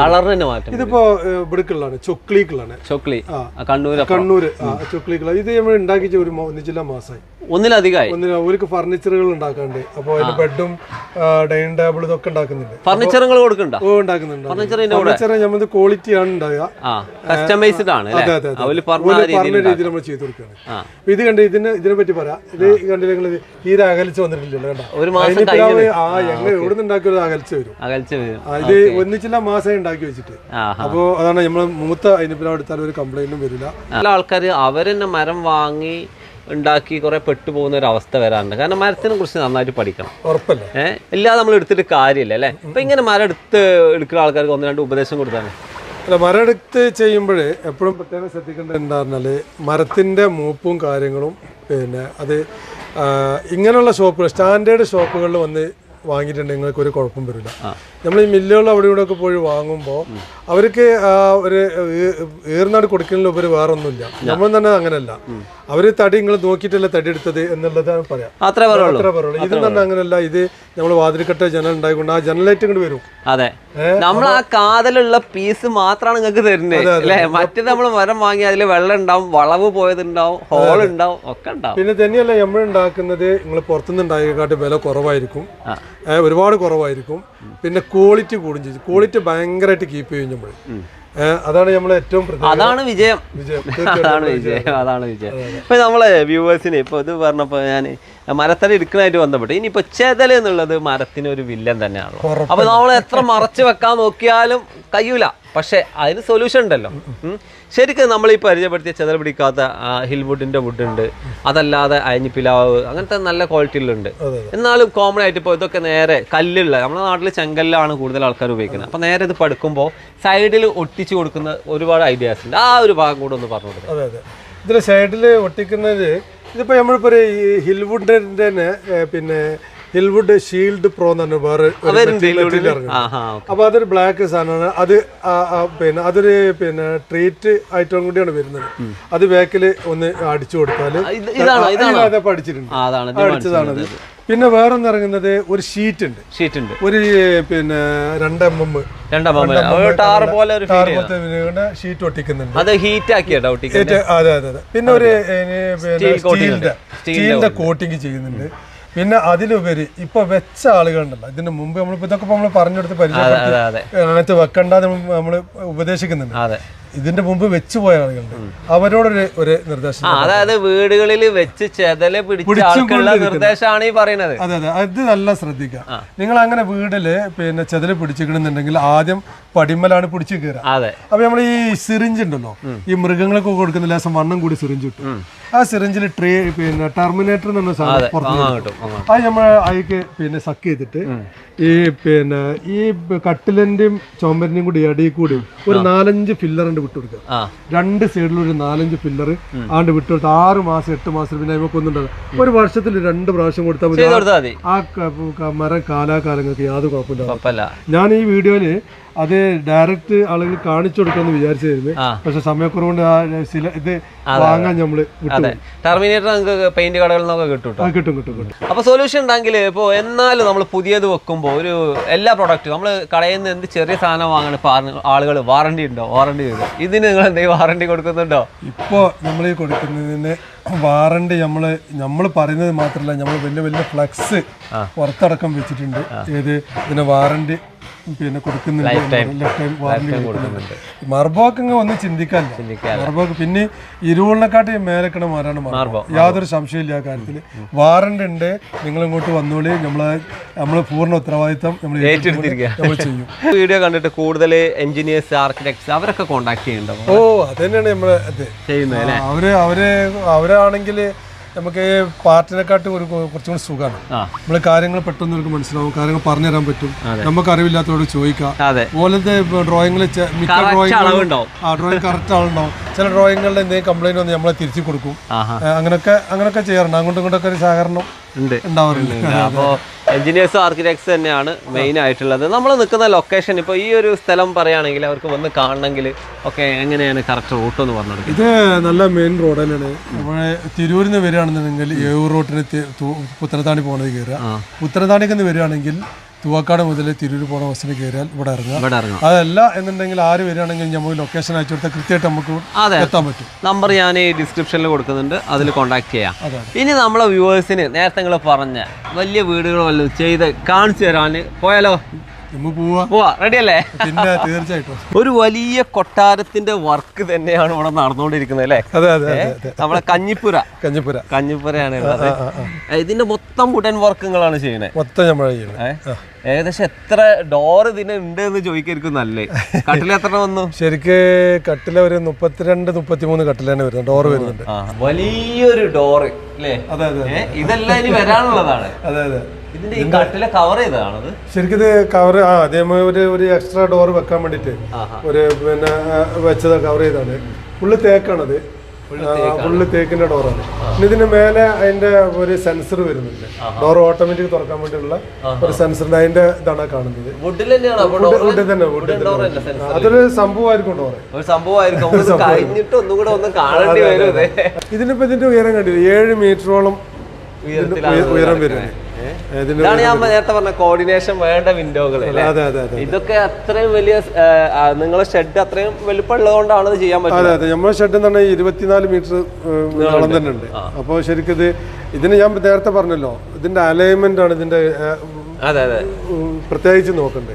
കളറിന് മാറ്റം ഇതിപ്പോ ഇവിടേക്കുള്ളതാണ്. ചൊക്ലിക്കുള്ളതാണ്. ചൊക്ലി. കണ്ണൂര് കണ്ണൂര് ചൊക്ലിക്കുള്ള. ഇത് നമ്മൾ ഉണ്ടാക്കിച്ച ഒരു ഒന്നിച്ചില്ല മാസമായി ഒന്നിലധികമായി? ഒന്നില ഒരു ഫർണിച്ചറുകൾ ഉണ്ടാക്കാണ്ട്. അപ്പോൾ അതിന്റെ ബെഡും ഡൈനിങ് ടേബിൾ ഇതൊക്കെ ഉണ്ടാക്കുന്നുണ്ട്. ഫർണിച്ചറുകൾ കൊടുക്കണ്ട ഓ ഉണ്ടാക്കുന്നുണ്ട് ഫർണിച്ചർ നമ്മൾ ക്വാളിറ്റി ആണ് ഉണ്ടാവുക. ആണ് അവർ പറഞ്ഞ രീതിയിൽ നമ്മൾ ചെയ്തു കൊടുക്കുകയാണ്. അപ്പൊ ഇത് കണ്ട് ഇതിന് ഇതിനെ പറ്റി പറയാം. ഇത് കണ്ടില്ല നിങ്ങൾ തീരെ അകലിച്ച് വന്നിട്ടില്ലല്ലോ കണ്ടോ? ആ എങ്ങനെ എവിടെ നിന്നുണ്ടാക്കിയത് അകലിച്ച് വരും. ഇത് ഒന്നിച്ചില്ല മാസം ഉണ്ടാക്കി വെച്ചിട്ട്. അപ്പോ അതാണ് നമ്മൾ മൂത്ത അതിനിപ്പിലാവ് എടുത്താൽ ഒരു കംപ്ലൈന്റും വരില്ല. ചില ആൾക്കാർ അവരെന്നെ മരം വാങ്ങി ഉണ്ടാക്കി കുറെ പെട്ടുപോകുന്ന ഒരു അവസ്ഥ വരാറുണ്ട്. കാരണം മരത്തിനെ കുറിച്ച് നന്നായിട്ട് പഠിക്കണം. ഉറപ്പല്ല? ഏഹ് ഇല്ലാതെ നമ്മൾ എടുത്തിട്ട് കാര്യമില്ല അല്ലേ? ഇപ്പൊ ഇങ്ങനെ മരം എടുത്ത് എടുക്കുന്ന ആൾക്കാർക്ക് ഒന്ന് രണ്ട് ഉപദേശം കൊടുത്താണ് അല്ല മരമെടുത്ത് ചെയ്യുമ്പോൾ എപ്പോഴും പ്രത്യേകം ശ്രദ്ധിക്കേണ്ടത് എന്താ പറഞ്ഞാൽ മരത്തിന്റെ മൂപ്പും കാര്യങ്ങളും പിന്നെ അത് ഇങ്ങനെയുള്ള ഷോപ്പുകൾ സ്റ്റാൻഡേർഡ് ഷോപ്പുകളിൽ വന്ന് വാങ്ങിയിട്ടുണ്ടെങ്കിൽ നിങ്ങൾക്ക് ഒരു കുഴപ്പം വരില്ല. നമ്മൾ ഈ മില്ലുകൾ അവിടെ ഇവിടെ ഒക്കെ പോയി വാങ്ങുമ്പോൾ അവർക്ക് ഒരു ഏർനാട് ഏറുനാട് കൊടുക്കുന്നതിലുപരി വേറെ ഒന്നുമില്ല നമ്മൾ തന്നെ അങ്ങനെയല്ല അവർ തടി നിങ്ങൾ നോക്കിയിട്ടല്ല തടി എടുത്തത് എന്നുള്ളതാണ് പറയാം. അത്രേ പറയുള്ളൂ. ഇത് തന്നെ അങ്ങനെയല്ല ഇത് നമ്മൾ വാതിൽക്കട്ട ജനൽ ഉണ്ടായിക്കൊണ്ട് ആ ജനലേറ്റ് ഇങ്ങോട്ട് വരും. അതെ. നമ്മൾ ആ കാതലുള്ള പീസ് മാത്രമാണ് നിങ്ങൾക്ക് തരുന്നത് അല്ലേ? മറ്റേ നമ്മൾ മരം വാങ്ങി അതിൽ വെള്ളം ഉണ്ടാവും വളവ് പോയതുണ്ടാവും ഹോൾ ഉണ്ടാവും ഒക്കെ ഉണ്ടാവും. പിന്നെ തന്നെയല്ല നമ്മൾ ഉണ്ടാക്കുന്നത് നിങ്ങൾ പുറത്തുനിന്ന് ഉണ്ടാക്കിയെക്കാട്ട് വില കുറവായിരിക്കും. ഒരുപാട് കുറവായിരിക്കും. പിന്നെ ക്വാളിറ്റി കൂടും ചെയ്യും. ക്വാളിറ്റി ഭയങ്കരമായിട്ട് കീപ്പ് ചെയ്യും നമ്മൾ അതാണ് നമ്മൾ ഏറ്റവും അതാണ് വിജയം. വിജയം. അതാണ് വിജയം. അതാണ് വിജയം. ഇപ്പൊ നമ്മളെ വ്യൂവേഴ്സിന് ഇപ്പൊ ഇത് പറഞ്ഞപ്പോ ഞാൻ മരത്തല എടുക്കണായിട്ട് ബന്ധപ്പെട്ട് ഇനിയിപ്പോ ചെതൽ എന്നുള്ളത് മരത്തിന് ഒരു വില്ലൻ തന്നെയാണ്. അപ്പൊ നമ്മൾ എത്ര മറച്ചു വെക്കാൻ നോക്കിയാലും കഴിയൂല. പക്ഷെ അതിന് സൊല്യൂഷൻ ഉണ്ടല്ലോ. ശരിക്കും നമ്മൾ ഈ പരിചയപ്പെടുത്തിയ ചെതൽ പിടിക്കാത്ത ഹിൽവുഡിന്റെ വുഡ് ഉണ്ട് അതല്ലാതെ അയഞ്ഞി പിലാവ് അങ്ങനത്തെ നല്ല ക്വാളിറ്റിയിലുണ്ട്. എന്നാലും കോമൺ ആയിട്ട് ഇപ്പോൾ ഇതൊക്കെ നേരെ കല്ലുള്ള നമ്മുടെ നാട്ടിൽ ചെങ്കല്ലാണ് കൂടുതൽ ആൾക്കാർ ഉപയോഗിക്കുന്നത്. അപ്പോൾ നേരെ ഇത് പടുക്കുമ്പോൾ സൈഡിൽ ഒട്ടിച്ചു കൊടുക്കുന്ന ഒരുപാട് ഐഡിയാസ് ഉണ്ട്. ആ ഒരു ഭാഗം കൂടെ ഒന്ന് പറഞ്ഞു കൊടുക്കുക അതെ അതെ. ഇതിൽ സൈഡിൽ ഒട്ടിക്കുന്നത് ഇതിപ്പോൾ നമ്മളിപ്പോൾ ഒരു ഈ ഹിൽവുഡിന്റെ തന്നെ പിന്നെ ഹിൽവുഡ് ഷീൽഡ് പ്രോ എന്ന് പറഞ്ഞ വേറെ. അപ്പോൾ അതൊരു ബ്ലാക്ക് സാധനമാണ്. അത് പിന്നെ അതൊരു പിന്നെ ട്രീറ്റ് ഐറ്റം കൂടിയാണ് വരുന്നത്. അത് ബാക്കിൽ ഒന്ന് അടിച്ചു കൊടുത്താൽ പഠിച്ചിട്ടുണ്ട്. അടിച്ചതാണത് പിന്നെ വേറെ ഇറങ്ങുന്നത് ഒരു ഷീറ്റ് ഉണ്ട്. ഷീറ്റ് ഉണ്ട്. ഒരു പിന്നെ രണ്ട് എം എം ടാർ പോലെ ഷീറ്റ് ഒട്ടിക്കുന്നുണ്ട്. അത് ഹീറ്റ് അതെ അതെ അതെ. പിന്നെ ഒരു സ്റ്റീലിന്റെ കോട്ടിങ് ചെയ്യുന്നുണ്ട്. പിന്നെ അതിലുപരി ഇപ്പൊ വെച്ച ആളുകളുണ്ടല്ലോ. ഇതിന് മുമ്പ് നമ്മൾ ഇതൊക്കെ നമ്മൾ പറഞ്ഞെടുത്ത് പരിചയപ്പെടുത്തി അങ്ങനത്തെ വെക്കണ്ട നമ്മൾ ഉപദേശിക്കുന്നുണ്ട്. ഇതിന്റെ മുമ്പ് വെച്ചു പോയ ആളുകളുണ്ട്. അവരോടൊരു ഒരു നിർദ്ദേശം അതായത് വീടുകളിൽ വെച്ച് ചെതൽ പിടിച്ച പിടിച്ചും ആൾക്കുള്ള കൊണ്ടിരിക്കുന്നത്. നിർദ്ദേശമാണ് ഈ പറയുന്നത്. അതെ അതെ. അത് നല്ല ശ്രദ്ധിക്കാം നിങ്ങൾ അങ്ങനെ വീടിൽ പിന്നെ ചെതൽ പിടിച്ചിക്കണമെന്നുണ്ടെങ്കിൽ ആദ്യം പടിമലാണ് പിടിച്ചു കയറുക. അതെ. അപ്പൊ നമ്മൾ ഈ സിറിഞ്ച് ഉണ്ടല്ലോ ഈ മൃഗങ്ങൾക്ക് കൊടുക്കുന്ന ലേശം വണ്ണം കൂടി സിറിഞ്ച് കിട്ടും. ആ സിറിഞ്ചിൽ ട്രേ പിന്നെ ടെർമിനേറ്റർ എന്ന് പറഞ്ഞ സാധനം പുറത്ത് അത് നമ്മൾ അതിക്ക് പിന്നെ സക്ക് ചെയ്തിട്ട് ഈ പിന്നെ ഈ കട്ടിലിന്റെയും ചോമ്പരിന്റെയും കൂടി ഇടയിൽ കൂടി ഒരു നാലഞ്ച് ഫില്ലർ ഉണ്ട് വിട്ടു കൊടുക്കുക രണ്ട് സൈഡിലും ഒരു നാലഞ്ച് പില്ലർ ആണ്ട് വിട്ടു കൊടുത്ത് ആറ് മാസം എട്ട് മാസം പിന്നെ നമുക്ക് ഒന്നുണ്ടാകും. ഒരു വർഷത്തിൽ രണ്ട് പ്രാവശ്യം കൊടുത്താൽ മതി. ആ മരം കാലാകാലങ്ങൾക്ക് യാതൊരു കുഴപ്പമില്ല. ഞാൻ ഈ വീഡിയോയിൽ അത് ഡയറക്റ്റ് ആളുകൾ കാണിച്ചു കൊടുക്കാന്ന് വിചാരിച്ചായിരുന്നു പക്ഷെ സമയക്കുറവുകൊണ്ട് ആ ചില ഇത് വാങ്ങാൻ നമ്മൾ അതെ. ടെർമിനേറ്റർ നമുക്ക് പെയിന്റ് കടകളിൽ നിന്നൊക്കെ കിട്ടും കിട്ടും കിട്ടും കിട്ടും. അപ്പൊ സൊല്യൂഷൻ ഉണ്ടെങ്കിൽ ഇപ്പോൾ എന്നാലും നമ്മൾ പുതിയത് വെക്കുമ്പോൾ ഒരു എല്ലാ പ്രൊഡക്റ്റും നമ്മൾ കടയിൽ നിന്ന് എന്ത് ചെറിയ സാധനം വാങ്ങണം ഇപ്പൊ ആളുകൾ വാറണ്ടി ഉണ്ടോ? വാറണ്ടി ഉണ്ടോ ഇതിന് നിങ്ങൾ എന്തെങ്കിലും വാറണ്ടി കൊടുക്കുന്നുണ്ടോ? ഇപ്പോ നമ്മൾ ഈ കൊടുക്കുന്നതിന് വാറണ്ടി നമ്മൾ നമ്മൾ പറയുന്നത് മാത്രമല്ല നമ്മൾ വലിയ വലിയ ഫ്ലക്സ് പുറത്തടക്കം വെച്ചിട്ടുണ്ട്. ഏത്? ഇതിന് വാറണ്ടി പിന്നെ കൊടുക്കുന്നുണ്ട് മർബോക്ക് ഒന്ന് ചിന്തിക്കാൻ. മർബോക്ക് പിന്നെ ഇരുവളിനെക്കാട്ടി മേലക്കണ മാറാണ് മർബോ യാതൊരു സംശയമില്ല ആ കാര്യത്തിൽ വാറണ്ട് ഉണ്ട്. നിങ്ങൾ ഇങ്ങോട്ട് വന്നോളി. നമ്മളെ നമ്മൾ പൂർണ ഉത്തരവാദിത്തം നമ്മൾ. ചെയ്യും. വീഡിയോ കണ്ടിട്ട് കൂടുതൽ എഞ്ചിനീയേഴ്സ് ആർക്കിടെക്ട്സ് അവരൊക്കെ കോൺടാക്ട് ചെയ്യണ്ടോ ഓ അത് തന്നെയാണ് നമ്മൾ അവർ അവർ അവരാണെങ്കിൽ നമുക്ക് പാർട്ടിനെക്കാട്ടും ഒരു കുറച്ചും കൂടി സുഖമാണ് നമ്മൾ നമ്മൾ കാര്യങ്ങൾ പെട്ടെന്ന് നമുക്ക് മനസ്സിലാവും കാര്യങ്ങൾ പറഞ്ഞു തരാൻ പറ്റും. നമുക്ക് അറിവില്ലാത്തവരോട് ചോദിക്കാം. പോലത്തെ ഡ്രോയിങ്ങിൽ മിക്ക ഡ്രോയിങ്. ആ ഡ്രോയിങ് കറക്റ്റ് ആളുണ്ടാവും ചില ഡ്രോയിങ്ങുകളിൽ എന്തെങ്കിലും കംപ്ലൈന്റ് വന്ന് നമ്മളെ തിരിച്ചു കൊടുക്കും. അങ്ങനൊക്കെ അങ്ങനൊക്കെ ചെയ്യാറുണ്ട്. അങ്ങോട്ടും ഇങ്ങോട്ടൊക്കെ ഒരു സഹകരണം ഉണ്ട്. അപ്പോൾ എഞ്ചിനീയേഴ്സ് ആർക്കിടെക്ട്സ് തന്നെയാണ് മെയിൻ ആയിട്ടുള്ളത്. നമ്മൾ നിൽക്കുന്ന ലൊക്കേഷൻ ഇപ്പോൾ ഈ ഒരു സ്ഥലം പറയുകയാണെങ്കിൽ അവർക്ക് വന്ന് കാണണമെങ്കിൽ ഒക്കെ എങ്ങനെയാണ് കറക്റ്റ് റൂട്ട് എന്ന് പറഞ്ഞത് ഇത് നല്ല മെയിൻ റോഡ് തന്നെയാണ്. നമ്മളെ തിരൂരിൽ നിന്ന് വരികയാണെന്നുണ്ടെങ്കിൽ ഏവൂർ റോട്ടിന് പുത്തനത്താണി പോകുന്നത് കയറുക പുത്തനത്താണിക്ക് നിന്ന് വരികയാണെങ്കിൽ തുവക്കാട് മുതൽ തിരൂർ പോണ ബസ്സിന് കയറിയാൽ ഇവിടെ ഇറങ്ങുക. അതല്ല എന്നുണ്ടെങ്കിൽ ആര് വരികയാണെങ്കിൽ നമുക്ക് ലൊക്കേഷൻ അയച്ചു കൊടുത്താൽ കൃത്യമായിട്ട് നമുക്ക് എത്താൻ പറ്റും. നമ്പർ ഞാൻ ഈ ഡിസ്ക്രിപ്ഷനിൽ കൊടുക്കുന്നുണ്ട്. അതിൽ കോൺടാക്ട് ചെയ്യാം. ഇനി നമ്മളെ വ്യൂവേഴ്സിന് നേരത്തെ നിങ്ങൾ പറഞ്ഞ വലിയ വീടുകൾ വല്ലതും ചെയ്ത് കാണിച്ചു തരാൻ പോയാലോ? നമ്മൾ പോവാ. പോവാ റെഡി അല്ലേ പിന്നെ തീർച്ചയായിട്ടും. ഒരു വലിയ കൊട്ടാരത്തിന്റെ വർക്ക് തന്നെയാണ് ഇവിടെ നടന്നുകൊണ്ടിരിക്കുന്നത് അല്ലേ? നമ്മളെ കഞ്ഞിപ്പുര. കഞ്ഞിപ്പുര. കഞ്ഞിപ്പുരയാണ്. ഇതിന്റെ മൊത്തം വുഡൻ വർക്കുകളാണ് ചെയ്യണേ മൊത്തം നമ്മൾ ചെയ്യണം? ഏകദേശം എത്ര ഡോർ ഇതിനുണ്ട് എന്ന് ചോദിക്കായിരിക്കും നല്ലേ? കട്ടിൽ എത്ര വന്നു? ശരിക്ക് കട്ടില ഒരു മുപ്പത്തിരണ്ട് മുപ്പത്തിമൂന്ന് കട്ടിലാണ് വരുന്നത് ഡോറ് വരുന്നുണ്ട്. വലിയൊരു ഡോറ് അല്ലേ അതെ അതെ ഇതെല്ലാം ഇനി വരാനുള്ളതാണ്. അതെ അതെ. ഇതിന്റെ ഈ കട്ടില കവർ ചെയ്തതാണത് ശരിക്കും ഇത് കവർ ആ അതേമാതിരി ഒരു ഒരു എക്സ്ട്രാ ഡോർ വെക്കാൻ വേണ്ടിട്ട് ഒരു പിന്നെ വെച്ചത് കവർ ചെയ്താണ് ഫുള്ള് തേക്കാണത് ഫുള്ള് തേക്കിന്റെ ഡോറാണ്. പിന്നെ ഇതിന് മേലെ അതിന്റെ ഒരു സെൻസർ വരുന്നുണ്ട്. ഡോർ ഓട്ടോമാറ്റിക് തുറക്കാൻ വേണ്ടിയുള്ള ഒരു സെൻസറിന്റെ അതിന്റെ ഇതാണ് കാണുന്നത്. വുഡിൽ തന്നെ വുഡിൽ തന്നെ അതൊരു സംഭവമായിരിക്കും ഡോറ്. ഇതിനിപ്പോ ഇതിന്റെ ഉയരം കണ്ടില്ല? ഏഴ് മീറ്ററോളം ഉയരം വരുന്നത്. ഇതാണ് ഞാൻ നേരത്തെ പറഞ്ഞ കോർഡിനേഷൻ വേണ്ട വിൻഡോകൾ ഇതൊക്കെ അത്രയും വലിയ നിങ്ങളെ ഷെഡ് അത്രയും വലുപ്പമുള്ളതുകൊണ്ടാണ് ഇത് ചെയ്യാൻ പറ്റുന്നത്. നമ്മുടെ ഷെഡ് എന്ന് പറഞ്ഞാൽ ഇരുപത്തിനാല് മീറ്റർ നീളം തന്നെ ഉണ്ട് അപ്പോൾ ശരിക്കും ഇത് ഇതിന് ഞാൻ നേരത്തെ പറഞ്ഞല്ലോ ഇതിന്റെ അലൈൻമെന്റ് ആണ് ഇതിന്റെ പ്രത്യേകിച്ച് നോക്കണ്ടേ.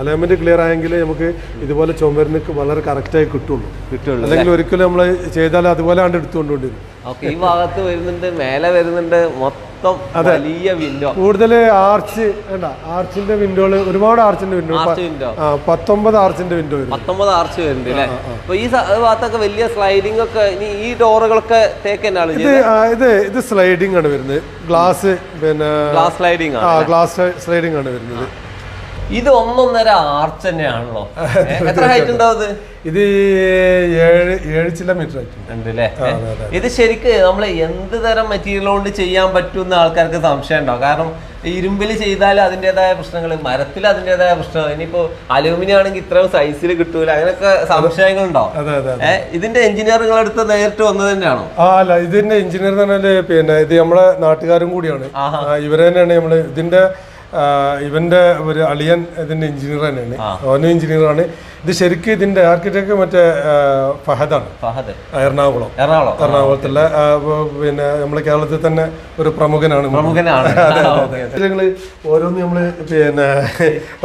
അലൈൻമെന്റ് ക്ലിയർ ആയെങ്കിൽ നമുക്ക് ഇതുപോലെ ചുമരിന് വളരെ കറക്റ്റായി കിട്ടുള്ളൂ. കിട്ടുള്ളൂ അല്ലെങ്കിൽ ഒരിക്കലും നമ്മൾ ചെയ്താൽ അതുപോലെ ആണ് എടുത്തുകൊണ്ടിരുന്നത് ഓക്കെ ഈ ഭാഗത്ത് വരുന്നുണ്ട് മേലെ വരുന്നുണ്ട് മൊത്തം വലിയ വിൻഡോ കൂടുതൽ ആർച്ച് വേണ്ട ആർച്ചിന്റെ വിൻഡോകൾ ഒരുപാട് ആർച്ചിന്റെ വിൻഡോ പത്തൊമ്പത് ആർച്ചിന്റെ വിൻഡോ പത്തൊമ്പത് ആർച്ച് വരുന്നുണ്ട് അല്ലേ? അപ്പൊ ഈ ഭാഗത്തൊക്കെ വലിയ സ്ലൈഡിംഗ് ഒക്കെ ഇനി ഈ ഡോറുകളൊക്കെ തേക്ക് തന്നെയാണ് ഇത് ഇത് ഇത് സ്ലൈഡിംഗ് ആണ് വരുന്നത്. ഗ്ലാസ് പിന്നെ ഗ്ലാസ് സ്ലൈഡിംഗ് ആണ് ആ ഗ്ലാസ് സ്ലൈഡിംഗ് ആണ് വരുന്നത്. ഇത് ഒന്നൊന്നര ആർച്ച് തന്നെയാണല്ലോ എത്ര ഹൈറ്റ് ഉണ്ടാവും അത് ഇത് ഏഴ് ഏഴ് ചില മീറ്റർ ആയിട്ടുണ്ട് ഉണ്ട്. അല്ലേ ഇത് ശരിക്ക് നമ്മൾ എന്ത് തരം മെറ്റീരിയൽ കൊണ്ട് ചെയ്യാൻ പറ്റുന്ന ആൾക്കാർക്ക് സംശയം ഉണ്ടാവും. കാരണം ഇരുമ്പിൽ ചെയ്താൽ അതിന്റെതായ പ്രശ്നങ്ങൾ മരത്തിൽ അതിന്റെതായ പ്രശ്നം ഇനിയിപ്പോ അലൂമിനിയം ആണെങ്കിൽ ഇത്രയും സൈസിൽ കിട്ടൂല. അങ്ങനെയൊക്കെ സംശയങ്ങൾ ഉണ്ടാവും. ഇതിന്റെ എഞ്ചിനീയർ അടുത്ത് നേരിട്ട് വന്നത് തന്നെയാണോ? ആ അല്ല ഇതിന്റെ എഞ്ചിനീയർ പിന്നെ ഇത് നമ്മളെ നാട്ടുകാരും കൂടിയാണ്. ഇവരെ തന്നെയാണ് നമ്മൾ ഇതിന്റെ ഇവന്റെ ഒരു അളിയൻ ഇതിന്റെ എഞ്ചിനീയർ തന്നെയാണ്. ഓനും എഞ്ചിനീയറാണ് ഇത് ശരിക്കും ഇതിന്റെ ആർക്കിടെക്ട് മറ്റേ ഫഹദാണ്. ഫഹദ്. എറണാകുളം. എറണാകുളം. എറണാകുളത്തുള്ള പിന്നെ നമ്മുടെ കേരളത്തിൽ തന്നെ ഒരു പ്രമുഖനാണ്. പ്രമുഖനാണ്. ഞങ്ങൾ ഓരോന്ന് നമ്മൾ പിന്നെ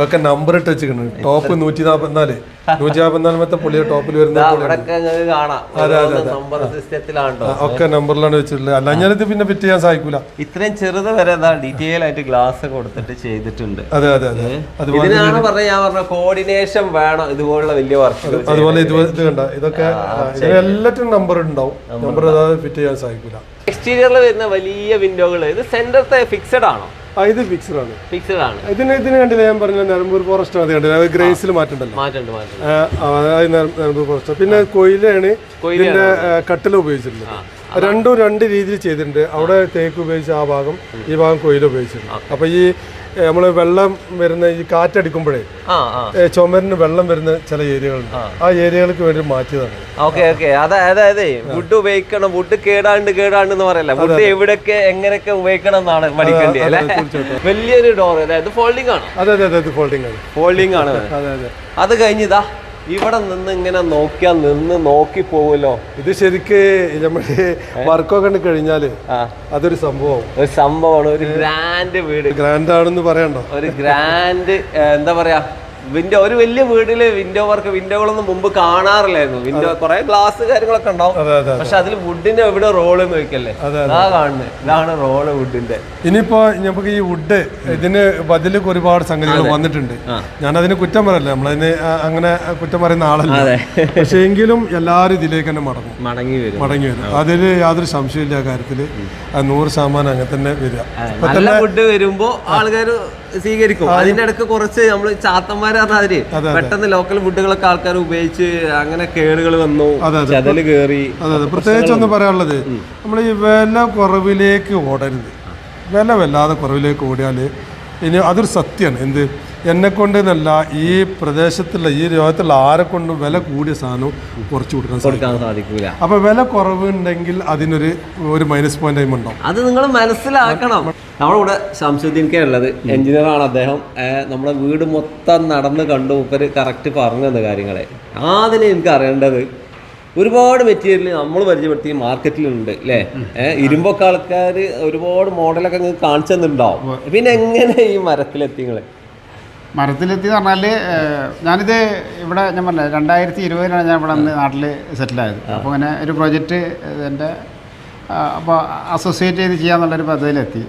ഒക്കെ നമ്പർ ഇട്ട് വെച്ചിട്ടുണ്ട് ടോപ്പ് നൂറ്റി നാപ്പത്തിനാല് നൂറ്റി നാപ്പത്തിനാലത്തെ പുള്ളിയെ ടോപ്പിൽ വരുന്ന ഒക്കെ നമ്പറിലാണ് വെച്ചിട്ടുള്ളത്. അല്ല ഞാനിത് പിന്നെ ഫിറ്റ് ചെയ്യാൻ സാധിക്കൂല ഇത്രയും ചെറുത് വരെ ഡീറ്റെയിൽ ആയിട്ട് ഗ്ലാസ് കൊടുത്തിട്ട് ചെയ്തിട്ടുണ്ട്. അതെ അതെ അതെ. ഇതിനാണ് പറഞ്ഞ ഞാൻ പറഞ്ഞ കോർഡിനേഷൻ വേണം. ഇതുപോലുള്ള വലിയ വർക്കുകൾ അതുപോലെ ഇത് കണ്ട? ഇതൊക്കെ എല്ലാറ്റും നമ്പർ ഉണ്ടാവും. നമ്പർ അതായത് ഫിറ്റ് ചെയ്യാൻ സാധിക്കില്ല എക്സ്റ്റീരിയറിൽ വരുന്ന വലിയ വിൻഡോകൾ ഇത് സെന്ററത്തെ ഫിക്സഡ് ആണോ? ഇത് ഫിക്സഡ് ആണ്. ഫിക്സഡ് ആണ്. ഇതിന് ഇതിന് കണ്ടില്ല ഞാൻ പറഞ്ഞ നിലമ്പൂർ ഫോറസ്റ്റ് അത് കണ്ടില്ല? അത് ഗ്രേസിൽ ആ, ആ, നിലമ്പൂർ ഫോറസ്റ്റ് പിന്നെ കൊയിലാണ് ഇതിന്റെ കട്ടില ഉപയോഗിച്ചിട്ടുള്ളത്. രണ്ടും രണ്ട് രീതിയിൽ ചെയ്തിട്ടുണ്ട്. അവിടെ തേക്ക് ഉപയോഗിച്ച ആ ഭാഗം ഈ ഭാഗം കൊയില ഉപയോഗിച്ചിട്ടുണ്ട്. അപ്പൊ ഈ നമ്മൾ വെള്ളം വരുന്ന ഈ കാറ്റടിക്കുമ്പോഴേ ചുമരിന് വെള്ളം വരുന്ന ചില ഏരിയകളുണ്ട് ആ. ഏരിയകൾക്ക് വേണ്ടി മാറ്റിയതാണ്. Okay okay. അതായത് വുഡ് ഉപയോഗിക്കണം വുഡ് കേടാണ്ട് കേടാണ്ട് എന്ന് പറയല്ല? വുഡ് എവിടെയൊക്കെ എങ്ങനെയൊക്കെ ഉപയോഗിക്കണം എന്നാണ് പഠിക്കേണ്ടത് വലിയൊരു ഡോർ അതായത് ഫോൾഡിംഗ് ആണ്. അതെ അതെ അതെ ഫോൾഡിംഗ് ആണ്. ഫോൾഡിംഗ് ആണ്. അത് കഴിഞ്ഞിതാ ഇവിടെ നിന്ന് ഇങ്ങനെ നോക്കിയാൽ നിന്ന് നോക്കി പോവുമല്ലോ ഇത് ശരിക്ക് നമ്മുടെ വർക്കൊക്കെ കണ്ട് കഴിഞ്ഞാൽ അതൊരു സംഭവം. ഒരു സംഭവമാണ് ഒരു ഗ്രാൻഡ് വീട്. ഗ്രാൻഡ് ആണെന്ന് പറയണ്ടോ? ഒരു ഗ്രാൻഡ് എന്താ പറയാ വിൻഡോ ഒരു വലിയ വീട്ടിൽ വിൻഡോ വർക്ക് വിൻഡോകളൊന്നും മുമ്പ് കാണാറില്ലായിരുന്നു. വിൻഡോ കുറെ ഗ്ലാസ് കാര്യങ്ങളൊക്കെ ഉണ്ടാവും. പക്ഷെ അതിൽ വുഡിന്റെ എവിടെ റോൾ നോക്കിയല്ലേ അതെ, കാണുന്നത് ഇതാണ് റോൾ വുഡിന്റെ ഇനിയിപ്പോ നമുക്ക് ഈ വുഡ് ഇതിന് ബദലൊക്കെ ഒരുപാട് സംഗതികൾ വന്നിട്ടുണ്ട്. ഞാൻ അതിന് കുറ്റം പറയല്ലേ? നമ്മളതിന് അങ്ങനെ കുറ്റം പറയുന്ന ആളല്ല. പക്ഷെ എങ്കിലും എല്ലാവരും ഇതിലേക്ക് തന്നെ മടങ്ങും. മടങ്ങി വരും. മടങ്ങി വരും. അതിൽ യാതൊരു സംശയമില്ല കാര്യത്തിൽ. നൂറ് ശതമാനം അങ്ങനെ തന്നെ വരിക. ഫുഡ് വരുമ്പോ ആൾക്കാർ സ്വീകരിക്കും. അതിന്റെ ഇടയ്ക്ക് കുറച്ച് നമ്മൾ ചാത്തന്മാര് പറഞ്ഞാൽ പെട്ടെന്ന് ലോക്കൽ ഫുഡുകളൊക്കെ ആൾക്കാർ ഉപയോഗിച്ച് അങ്ങനെ കേടുകൾ വന്നു ചതൽ കേറി. പ്രത്യേകിച്ച് ഒന്ന് പറയാനുള്ളത് നമ്മൾ ഈ വില കുറവിലേക്ക് ഓടരുത്. വില വല്ലാതെ കുറവിലേക്ക് ഓടിയാൽ ഇനി അതൊരു സത്യമാണ് എന്ത്? എന്നെ കൊണ്ട് എന്നല്ല ഈ പ്രദേശത്തുള്ള ഈ രോഗത്തുള്ള ആരെ കൊണ്ടും വില കൂടിയ സാധനവും കുറച്ച് കൊടുക്കാൻ സാധിക്കില്ല. അപ്പൊ വില കുറവുണ്ടെങ്കിൽ അതിനൊരു ഒരു മൈനസ് പോയിന്റ് ഉണ്ടാവും അത് നിങ്ങൾ മനസ്സിലാക്കണം. നമ്മളിവിടെ ശംസുദ്ദീൻക്കെ ഉള്ളത്. എഞ്ചിനീയറാണ് അദ്ദേഹം. നമ്മുടെ വീട് മൊത്തം നടന്ന് കണ്ടു. മൂപ്പര് കറക്റ്റ് പറഞ്ഞു തന്ന കാര്യങ്ങളെ. ആദ്യം എനിക്ക് അറിയേണ്ടത് ഒരുപാട് മെറ്റീരിയൽ നമ്മൾ പരിചയപ്പെടുത്തി മാർക്കറ്റിലുണ്ട് അല്ലേ ഏഹ് ഇരുമ്പൊക്കെ ആൾക്കാർ ഒരുപാട് മോഡലൊക്കെ നിങ്ങൾക്ക് കാണിച്ചു തന്നിട്ടുണ്ടാവും. പിന്നെ എങ്ങനെ ഈ മരത്തിലെത്തി നിങ്ങൾ മരത്തിലെത്തി എന്ന് പറഞ്ഞാൽ ഞാനിത് ഇവിടെ ഞാൻ പറഞ്ഞില്ല രണ്ടായിരത്തി ഇരുപതിലാണ് ഞാൻ ഇവിടെ നാട്ടിൽ സെറ്റിലായത് അപ്പോൾ അങ്ങനെ ഒരു പ്രൊജക്റ്റ് എന്റെ അപ്പോൾ അസോസിയേറ്റ് ചെയ്ത് ചെയ്യാന്നുള്ളൊരു പദ്ധതിയിലെത്തി.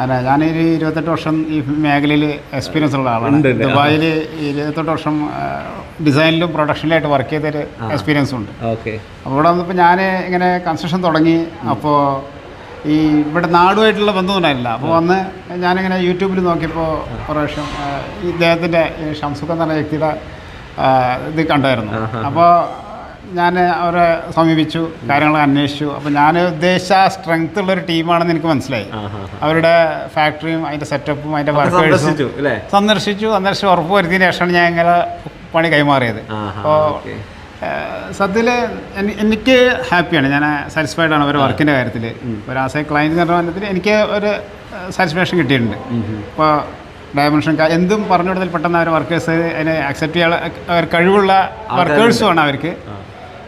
അല്ല ഞാനൊരു ഇരുപത്തെട്ട് വർഷം ഈ മേഖലയിൽ എക്സ്പീരിയൻസ് ഉള്ള ആളാണ്. ദുബായിൽ ഇരുപത്തെട്ട് വർഷം ഡിസൈനിലും പ്രൊഡക്ഷനിലായിട്ട് വർക്ക് ചെയ്തൊരു എക്സ്പീരിയൻസ് ഉണ്ട്. ഓക്കെ. അപ്പോൾ ഇവിടെ വന്നപ്പോൾ ഞാൻ ഇങ്ങനെ കൺസ്ട്രക്ഷൻ തുടങ്ങി. അപ്പോൾ ഈ ഇവിടെ നാടുമായിട്ടുള്ള ബന്ധം ഉണ്ടായില്ല അപ്പോൾ വന്ന് ഞാനിങ്ങനെ യൂട്യൂബിൽ നോക്കിയപ്പോൾ പ്രാവശ്യം ഈ ഇദ്ദേഹത്തിന്റെ ഷംസുഖ എന്ന വ്യക്തിയുടെ ഇത് കണ്ടായിരുന്നു. അപ്പോൾ ഞാൻ അവരെ സമീപിച്ചു കാര്യങ്ങൾ അന്വേഷിച്ചു. അപ്പോൾ ഞാൻ ഉദ്ദേശിച്ച സ്ട്രെങ്ത് ഉള്ള ഒരു ടീമാണെന്ന് എനിക്ക് മനസ്സിലായി. അവരുടെ ഫാക്ടറിയും അതിന്റെ സെറ്റപ്പും അതിന്റെ വർക്കേഴ്സും സന്ദർശിച്ചു സന്ദർശിച്ചു. ഉറപ്പ് വരുത്തിയതിന് ശേഷമാണ് ഞാൻ ഇങ്ങനെ പണി കൈമാറിയത്. അപ്പോൾ. സത്യത്തിൽ എനിക്ക് ഹാപ്പിയാണ് ഞാൻ സാറ്റിസ്ഫൈഡ് ആണ് അവരുടെ വർക്കിന്റെ കാര്യത്തിൽ ഒരു ആസ് എ ക്ലയന്റ് എന്ന് പറഞ്ഞാൽ എനിക്ക് ഒരു സാറ്റിസ്ഫാക്ഷൻ കിട്ടിയിട്ടുണ്ട്. ഇപ്പോൾ ഡയമെൻഷൻ എന്തും പറഞ്ഞു കൊടുത്താൽ പെട്ടെന്ന് അവർ വർക്കേഴ്സ് അതിനെ അക്സെപ്റ്റ് ചെയ്യാൻ കഴിവുള്ള വർക്കേഴ്സും ആണ് അവർക്ക്.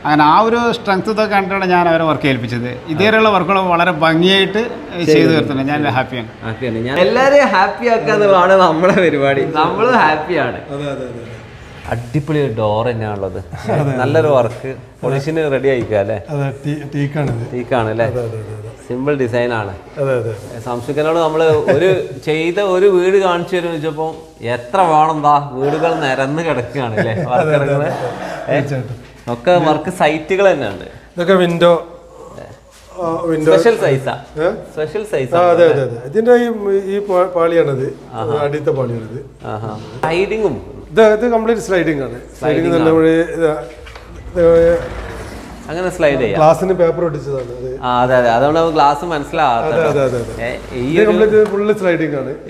അങ്ങനെ ആ ഒരു സ്ട്രെങ്ത് ഇതൊക്കെ കണ്ടിട്ടാണ് ഞാൻ അവരെ വർക്ക് ഏൽപ്പിച്ചത്. ഇതേവരെയുള്ള വർക്കുകൾ വളരെ ഭംഗിയായിട്ട് ചെയ്തു തീർത്തുണ്ട് ഞാൻ ഹാപ്പിയാണ് ഹാപ്പിയാണ് ഞാൻ എല്ലാരെയും ഹാപ്പി ആക്കുക എന്നുള്ളതാണ് നമ്മുടെ പരിപാടി. നമ്മളും ഹാപ്പിയാണ് അതെ അതെ അതെ. അടിപൊളി ഡോർ തന്നെയാണുള്ളത്. നല്ലൊരു വർക്ക് പൊളിഷന് റെഡി ആയിക്കുക അല്ലേ? അതെ ടീ ടീക്കാണിത് തീക്കാണ് അല്ലേ? സിമ്പിൾ ഡിസൈൻ ആണ്. അതെ അതെ സംശുക്കനോട് നമ്മൾ ഒരു ചെയ്ത ഒരു വീട് കാണിച്ചു തരും വെച്ചപ്പോൾ എത്ര വേണം എന്താ വീടുകൾ നിരന്ന് കിടക്കുകയാണ് അല്ലേ? തീർച്ചയായിട്ടും. ഒക്കെ വർക്ക് സൈറ്റുകൾ തന്നെയാണ് ഇതൊക്കെ വിൻഡോ സ്പെഷ്യൽ സൈസാ സ്പെഷ്യൽ സൈസാ അതെ അതെ അതെ. ഇതിന്റെ ഈ പാളിയാണത്. അടിയത്തെ പാളിയാണിത്. ഇത് ഇത് കംപ്ലീറ്റ് സ്ലൈഡിംഗ് ആണ്. തന്നെ അങ്ങനെ സ്ലൈഡ് ചെയ്യാം. ക്ലാസ്സിന് പേപ്പർ ഒട്ടിച്ചതാണ് ആ അതെ അതെ. അതുകൊണ്ട് ഗ്ലാസ് ക്ലാസ് മനസ്സിലാവാത്ത അതെ അതെ അതെ ഏ, ഈ ഇത് ഒരു കംപ്ലീറ്റ് ഫുള്ള്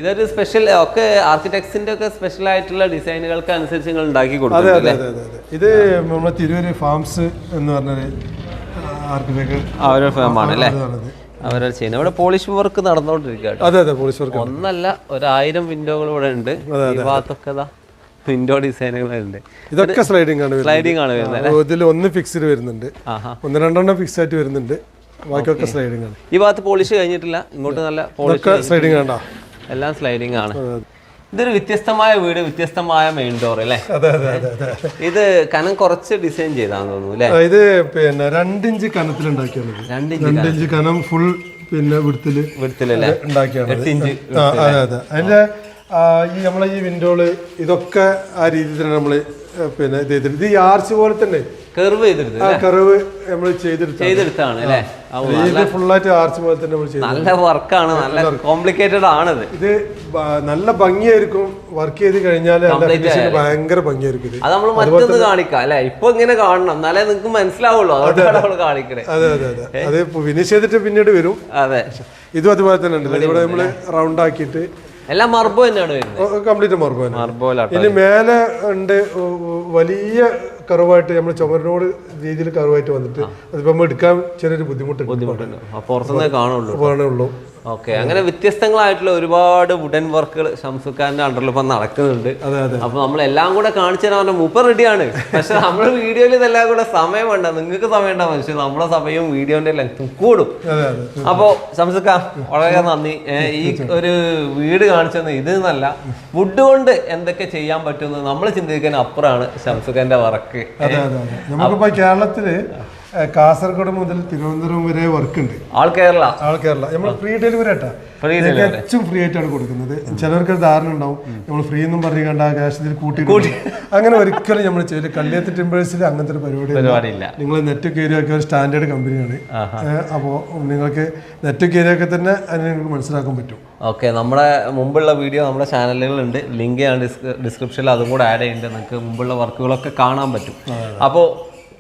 ഇതൊരു സ്പെഷ്യൽ ഒക്കെ ആർക്കിടെക്ട്സിന്റെ ഒക്കെ സ്പെഷ്യൽ ആയിട്ടുള്ള ഡിസൈനുകൾക്ക് അനുസരിച്ച് നിങ്ങൾ ഉണ്ടാക്കി കൊടുക്കും ഇത് നമ്മുടെ തിരുവരി ഫാംസ് എന്ന് പറഞ്ഞൊരു ആർക്കിടെക്ട് അവരുടെ ഫേമാണ് അല്ലേ? അവരുടെ ചെയ്യുന്നത്. ഇവിടെ പോളിഷ് വർക്ക് നടന്നുകൊണ്ടിരിക്കുക അതെ അതെ പോളിഷ് വർക്ക് ഒന്നല്ല ഒരായിരം വിൻഡോകൾ ഇവിടെ ഉണ്ട്. ഈ ഭാഗത്തൊക്കെ വിൻഡോ ഡിസൈനുകളുണ്ട് ഇതൊക്കെ സ്ലൈഡിംഗ് ആണ്. സ്ലൈഡിംഗ് ആണ് വരുന്നത് ഇതിൽ ഒന്ന് ഫിക്സ്ഡ് വരുന്നുണ്ട്. ഒന്ന് രണ്ടെണ്ണം ഫിക്സ് ആയിട്ട് വരുന്നുണ്ട്. ബാക്കിയൊക്കെ സ്ലൈഡിംഗ് ആണ്. ഈ ഭാഗത്ത് പോളിഷ് കഴിഞ്ഞിട്ടില്ല. ഇങ്ങോട്ട് നല്ല പോളിഷ് സ്ലൈഡിംഗ് ആണ്ടാ എല്ലാം സ്ലൈഡിംഗ് ആണ്. ഇതൊരു വ്യത്യസ്തമായ വീട് വ്യത്യസ്തമായ മെയിൻ ഡോർ അല്ലേ? ഇത് കനം കുറച്ച് ഡിസൈൻ ചെയ്താന്ന് തോന്നുന്നു അല്ലേ? ഇത് പിന്നെ രണ്ടിഞ്ച് കനത്തിലുണ്ടാക്കിയാണ് രണ്ട് രണ്ടിഞ്ച് കനം. ഫുൾ പിന്നെ വിടുത്തിൽ വിടത്തിലല്ലേ ഉണ്ടാക്കിയാണ് അതെ അതെ. അതിന്റെ ഈ നമ്മളെ ഈ വിൻഡോൾ ഇതൊക്കെ ആ രീതിയിൽ തന്നെ നമ്മൾ പിന്നെ ഇത് ചെയ്തിട്ട് ഇത് ഈ ആർച്ച് പോലെ തന്നെ. കർവ് കർവ് നമ്മൾ ചെയ്തെടുത്ത ചെയ്തെടുത്താണ്. ഇത് ഫുള്ളായിട്ട് ആർച്ച് പോലെ തന്നെ നമ്മൾ നല്ല വർക്കാണ് നല്ല കോംപ്ലിക്കേറ്റഡ് ആണ് ഇത് നല്ല ഭംഗിയായിരിക്കും വർക്ക് ചെയ്ത് കഴിഞ്ഞാൽ ഭയങ്കര ഭംഗിയായിരിക്കും അത് നമ്മൾ മറ്റൊന്ന് കാണിക്കാം അല്ലെ? ഇപ്പൊ ഇങ്ങനെ കാണണം. എന്നാലേ നിങ്ങൾക്ക് മനസ്സിലാവുള്ളൂ. അതുകൊണ്ടാണ് നമ്മൾ കാണിക്കണേ. അതെ അതെ അതെ. അത് ഫിനിഷ് ചെയ്തിട്ട് പിന്നീട് വരും. അതെ. ഇതും അതുപോലെ തന്നെ ഉണ്ട് ഇവിടെ നമ്മൾ റൗണ്ട് ആക്കിയിട്ട് എല്ലാം മർബോ തന്നെയാണ് വരുന്നത്. കംപ്ലീറ്റ് മർബോ മർബോ ഇനി മേലെ ഉണ്ട് വലിയ കറുവായിട്ട് നമ്മൾ ചുമരിനോട് രീതിയിൽ കറുവായിട്ട് വന്നിട്ട് അതിപ്പോ നമ്മൾ എടുക്കാൻ ചെറിയൊരു ബുദ്ധിമുട്ടുണ്ട്. ബുദ്ധിമുട്ടുണ്ട്. പുറത്തുനിന്നേ കാണുള്ളൂ വേണേ ഉള്ളൂ ഓക്കെ അങ്ങനെ വ്യത്യസ്തങ്ങളായിട്ടുള്ള ഒരുപാട് വുഡൻ വർക്കുകൾ ഷംസുഖാന്റെ അണ്ടറിൽ ഇപ്പം നടക്കുന്നുണ്ട്. അപ്പൊ നമ്മൾ എല്ലാം കൂടെ കാണിച്ചു തരാൻ പറഞ്ഞ മൂപ്പർ റെഡിയാണ് പക്ഷെ നമ്മുടെ വീഡിയോയിൽ ഇതെല്ലാം കൂടെ സമയം വേണ്ട. നിങ്ങൾക്ക് സമയം ഉണ്ടാവും. പക്ഷെ നമ്മുടെ സമയവും വീഡിയോന്റെ ലെങ്ത്തും കൂടും. അതെ ഷംസുഖ വളരെ നന്ദി. ഈ ഒരു വീട് കാണിച്ചത് ഇത് എന്നല്ല വുഡ് കൊണ്ട് എന്തൊക്കെ ചെയ്യാൻ പറ്റുമെന്ന് നമ്മൾ ചിന്തിക്കാൻ അപ്പുറമാണ് ഷംസുഖന്റെ വർക്ക് നമുക്കിപ്പോ കേരളത്തിൽ കാസർഗോഡ് മുതൽ തിരുവനന്തപുരം വരെ വർക്ക് ഉണ്ട്. ആൾ കേരള. ആൾ കേരള. നമ്മൾ ഫ്രീ ഡെലിവറി Free ഏറ്റവും ഫ്രീ ആയിട്ടാണ് കൊടുക്കുന്നത്. ചിലർക്ക് ധാരണ ഉണ്ടാവും. നമ്മൾ ഫ്രീ എന്നും പറഞ്ഞു കണ്ട ക്യാഷ് കൂട്ടി അങ്ങനെ ഒരിക്കലും നമ്മൾ ചെയ്യില്ല കല്യാത്ത് ടിമ്പേഴ്സിൽ അങ്ങനത്തെ ഒരു പരിപാടി. നിങ്ങൾ നെറ്റ് കയറിയൊക്കെ ഒരു സ്റ്റാൻഡേർഡ് കമ്പനിയാണ് അപ്പോ നിങ്ങൾക്ക് നെറ്റ് കയറിയൊക്കെ തന്നെ അതിനെ നിങ്ങൾക്ക് മനസ്സിലാക്കാൻ പറ്റും. ഓക്കെ നമ്മുടെ മുമ്പുള്ള വീഡിയോ നമ്മുടെ ചാനലുകളുണ്ട് ലിങ്ക് ഞാൻ ഡിസ്ക്രിപ്ഷനിൽ അതും കൂടെ ആഡ് ചെയ്യുന്നുണ്ട്. നിങ്ങൾക്ക് മുമ്പുള്ള വർക്കുകളൊക്കെ കാണാൻ പറ്റും. അപ്പോൾ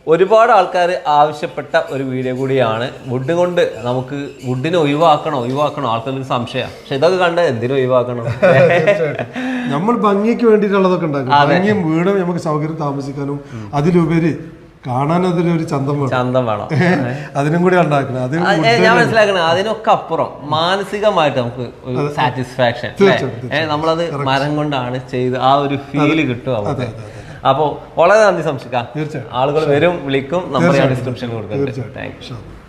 ഒരുപാട് ആൾക്കാർ ആവശ്യപ്പെട്ട ഒരു വീഡിയോ കൂടിയാണ്. വുഡ് കൊണ്ട് നമുക്ക് വുഡിനെ ഒഴിവാക്കണം? ഒഴിവാക്കണം? ആൾക്കാർക്ക് സംശയം. പക്ഷെ ഇതൊക്കെ കണ്ട് എന്തിനു ഒഴിവാക്കണം? നമ്മൾ ഭംഗിക്ക് വേണ്ടിയിട്ടുള്ളതൊക്കെ ഉണ്ടാക്കും. ഭംഗിയും വീടും നമുക്ക് സൗകര്യം താമസിക്കാനും അതിലുപരി കാണാൻ അതിലൊരു ചന്തം വേണം. ചന്തം വേണം. അതിനും കൂടി ഉണ്ടാക്കണം. അത് ഞാൻ മനസ്സിലാക്കണം അതിനൊക്കെ അപ്പുറം മാനസികമായിട്ട് നമുക്ക് ഒരു സാറ്റിസ്ഫാക്ഷൻ നമ്മളത് മരം കൊണ്ടാണ് ചെയ്ത് ആ ഒരു ഫീൽ കിട്ടും അപ്പോൾ വളരെ നന്ദി സംശയിക്കാം തീർച്ചയായും. ആളുകൾ വരും വിളിക്കും നമ്മൾ ഡിസ്ക്രിപ്ഷനിൽ താങ്ക് യു.